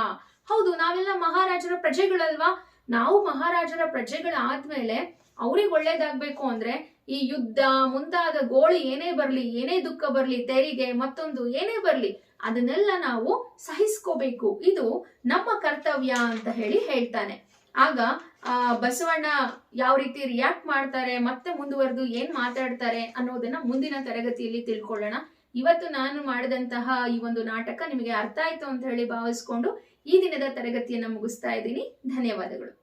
ಹೌದು, ನಾವೆಲ್ಲ ಮಹಾರಾಜರ ಪ್ರಜೆಗಳಲ್ವಾ? ನಾವು ಮಹಾರಾಜರ ಪ್ರಜೆಗಳಾದ್ಮೇಲೆ ಅವ್ರಿಗೆ ಒಳ್ಳೇದಾಗ್ಬೇಕು ಅಂದ್ರೆ ಈ ಯುದ್ಧ ಮುಂತಾದ ಗೋಳಿ ಏನೇ ಬರಲಿ, ಏನೇ ದುಃಖ ಬರಲಿ, ತೆರಿಗೆ ಮತ್ತೊಂದು ಏನೇ ಬರಲಿ, ಅದನ್ನೆಲ್ಲ ನಾವು ಸಹಿಸ್ಕೋಬೇಕು. ಇದು ನಮ್ಮ ಕರ್ತವ್ಯ ಅಂತ ಹೇಳಿ ಹೇಳ್ತಾನೆ. ಆಗ, ಆ, ಬಸವಣ್ಣ ಯಾವ ರೀತಿ ರಿಯಾಕ್ಟ್ ಮಾಡ್ತಾರೆ, ಮತ್ತೆ ಮುಂದುವರೆದು ಏನ್ ಮಾತಾಡ್ತಾರೆ ಅನ್ನೋದನ್ನ ಮುಂದಿನ ತರಗತಿಯಲ್ಲಿ ತಿಳ್ಕೊಳ್ಳೋಣ. ಇವತ್ತು ನಾನು ಮಾಡಿದಂತಹ ಈ ಒಂದು ನಾಟಕ ನಿಮಗೆ ಅರ್ಥ ಆಯ್ತು ಅಂತ ಹೇಳಿ ಭಾವಿಸ್ಕೊಂಡು ಈ ದಿನದ ತರಗತಿಯನ್ನು ಮುಗಿಸ್ತಾ ಇದ್ದೀನಿ. ಧನ್ಯವಾದಗಳು.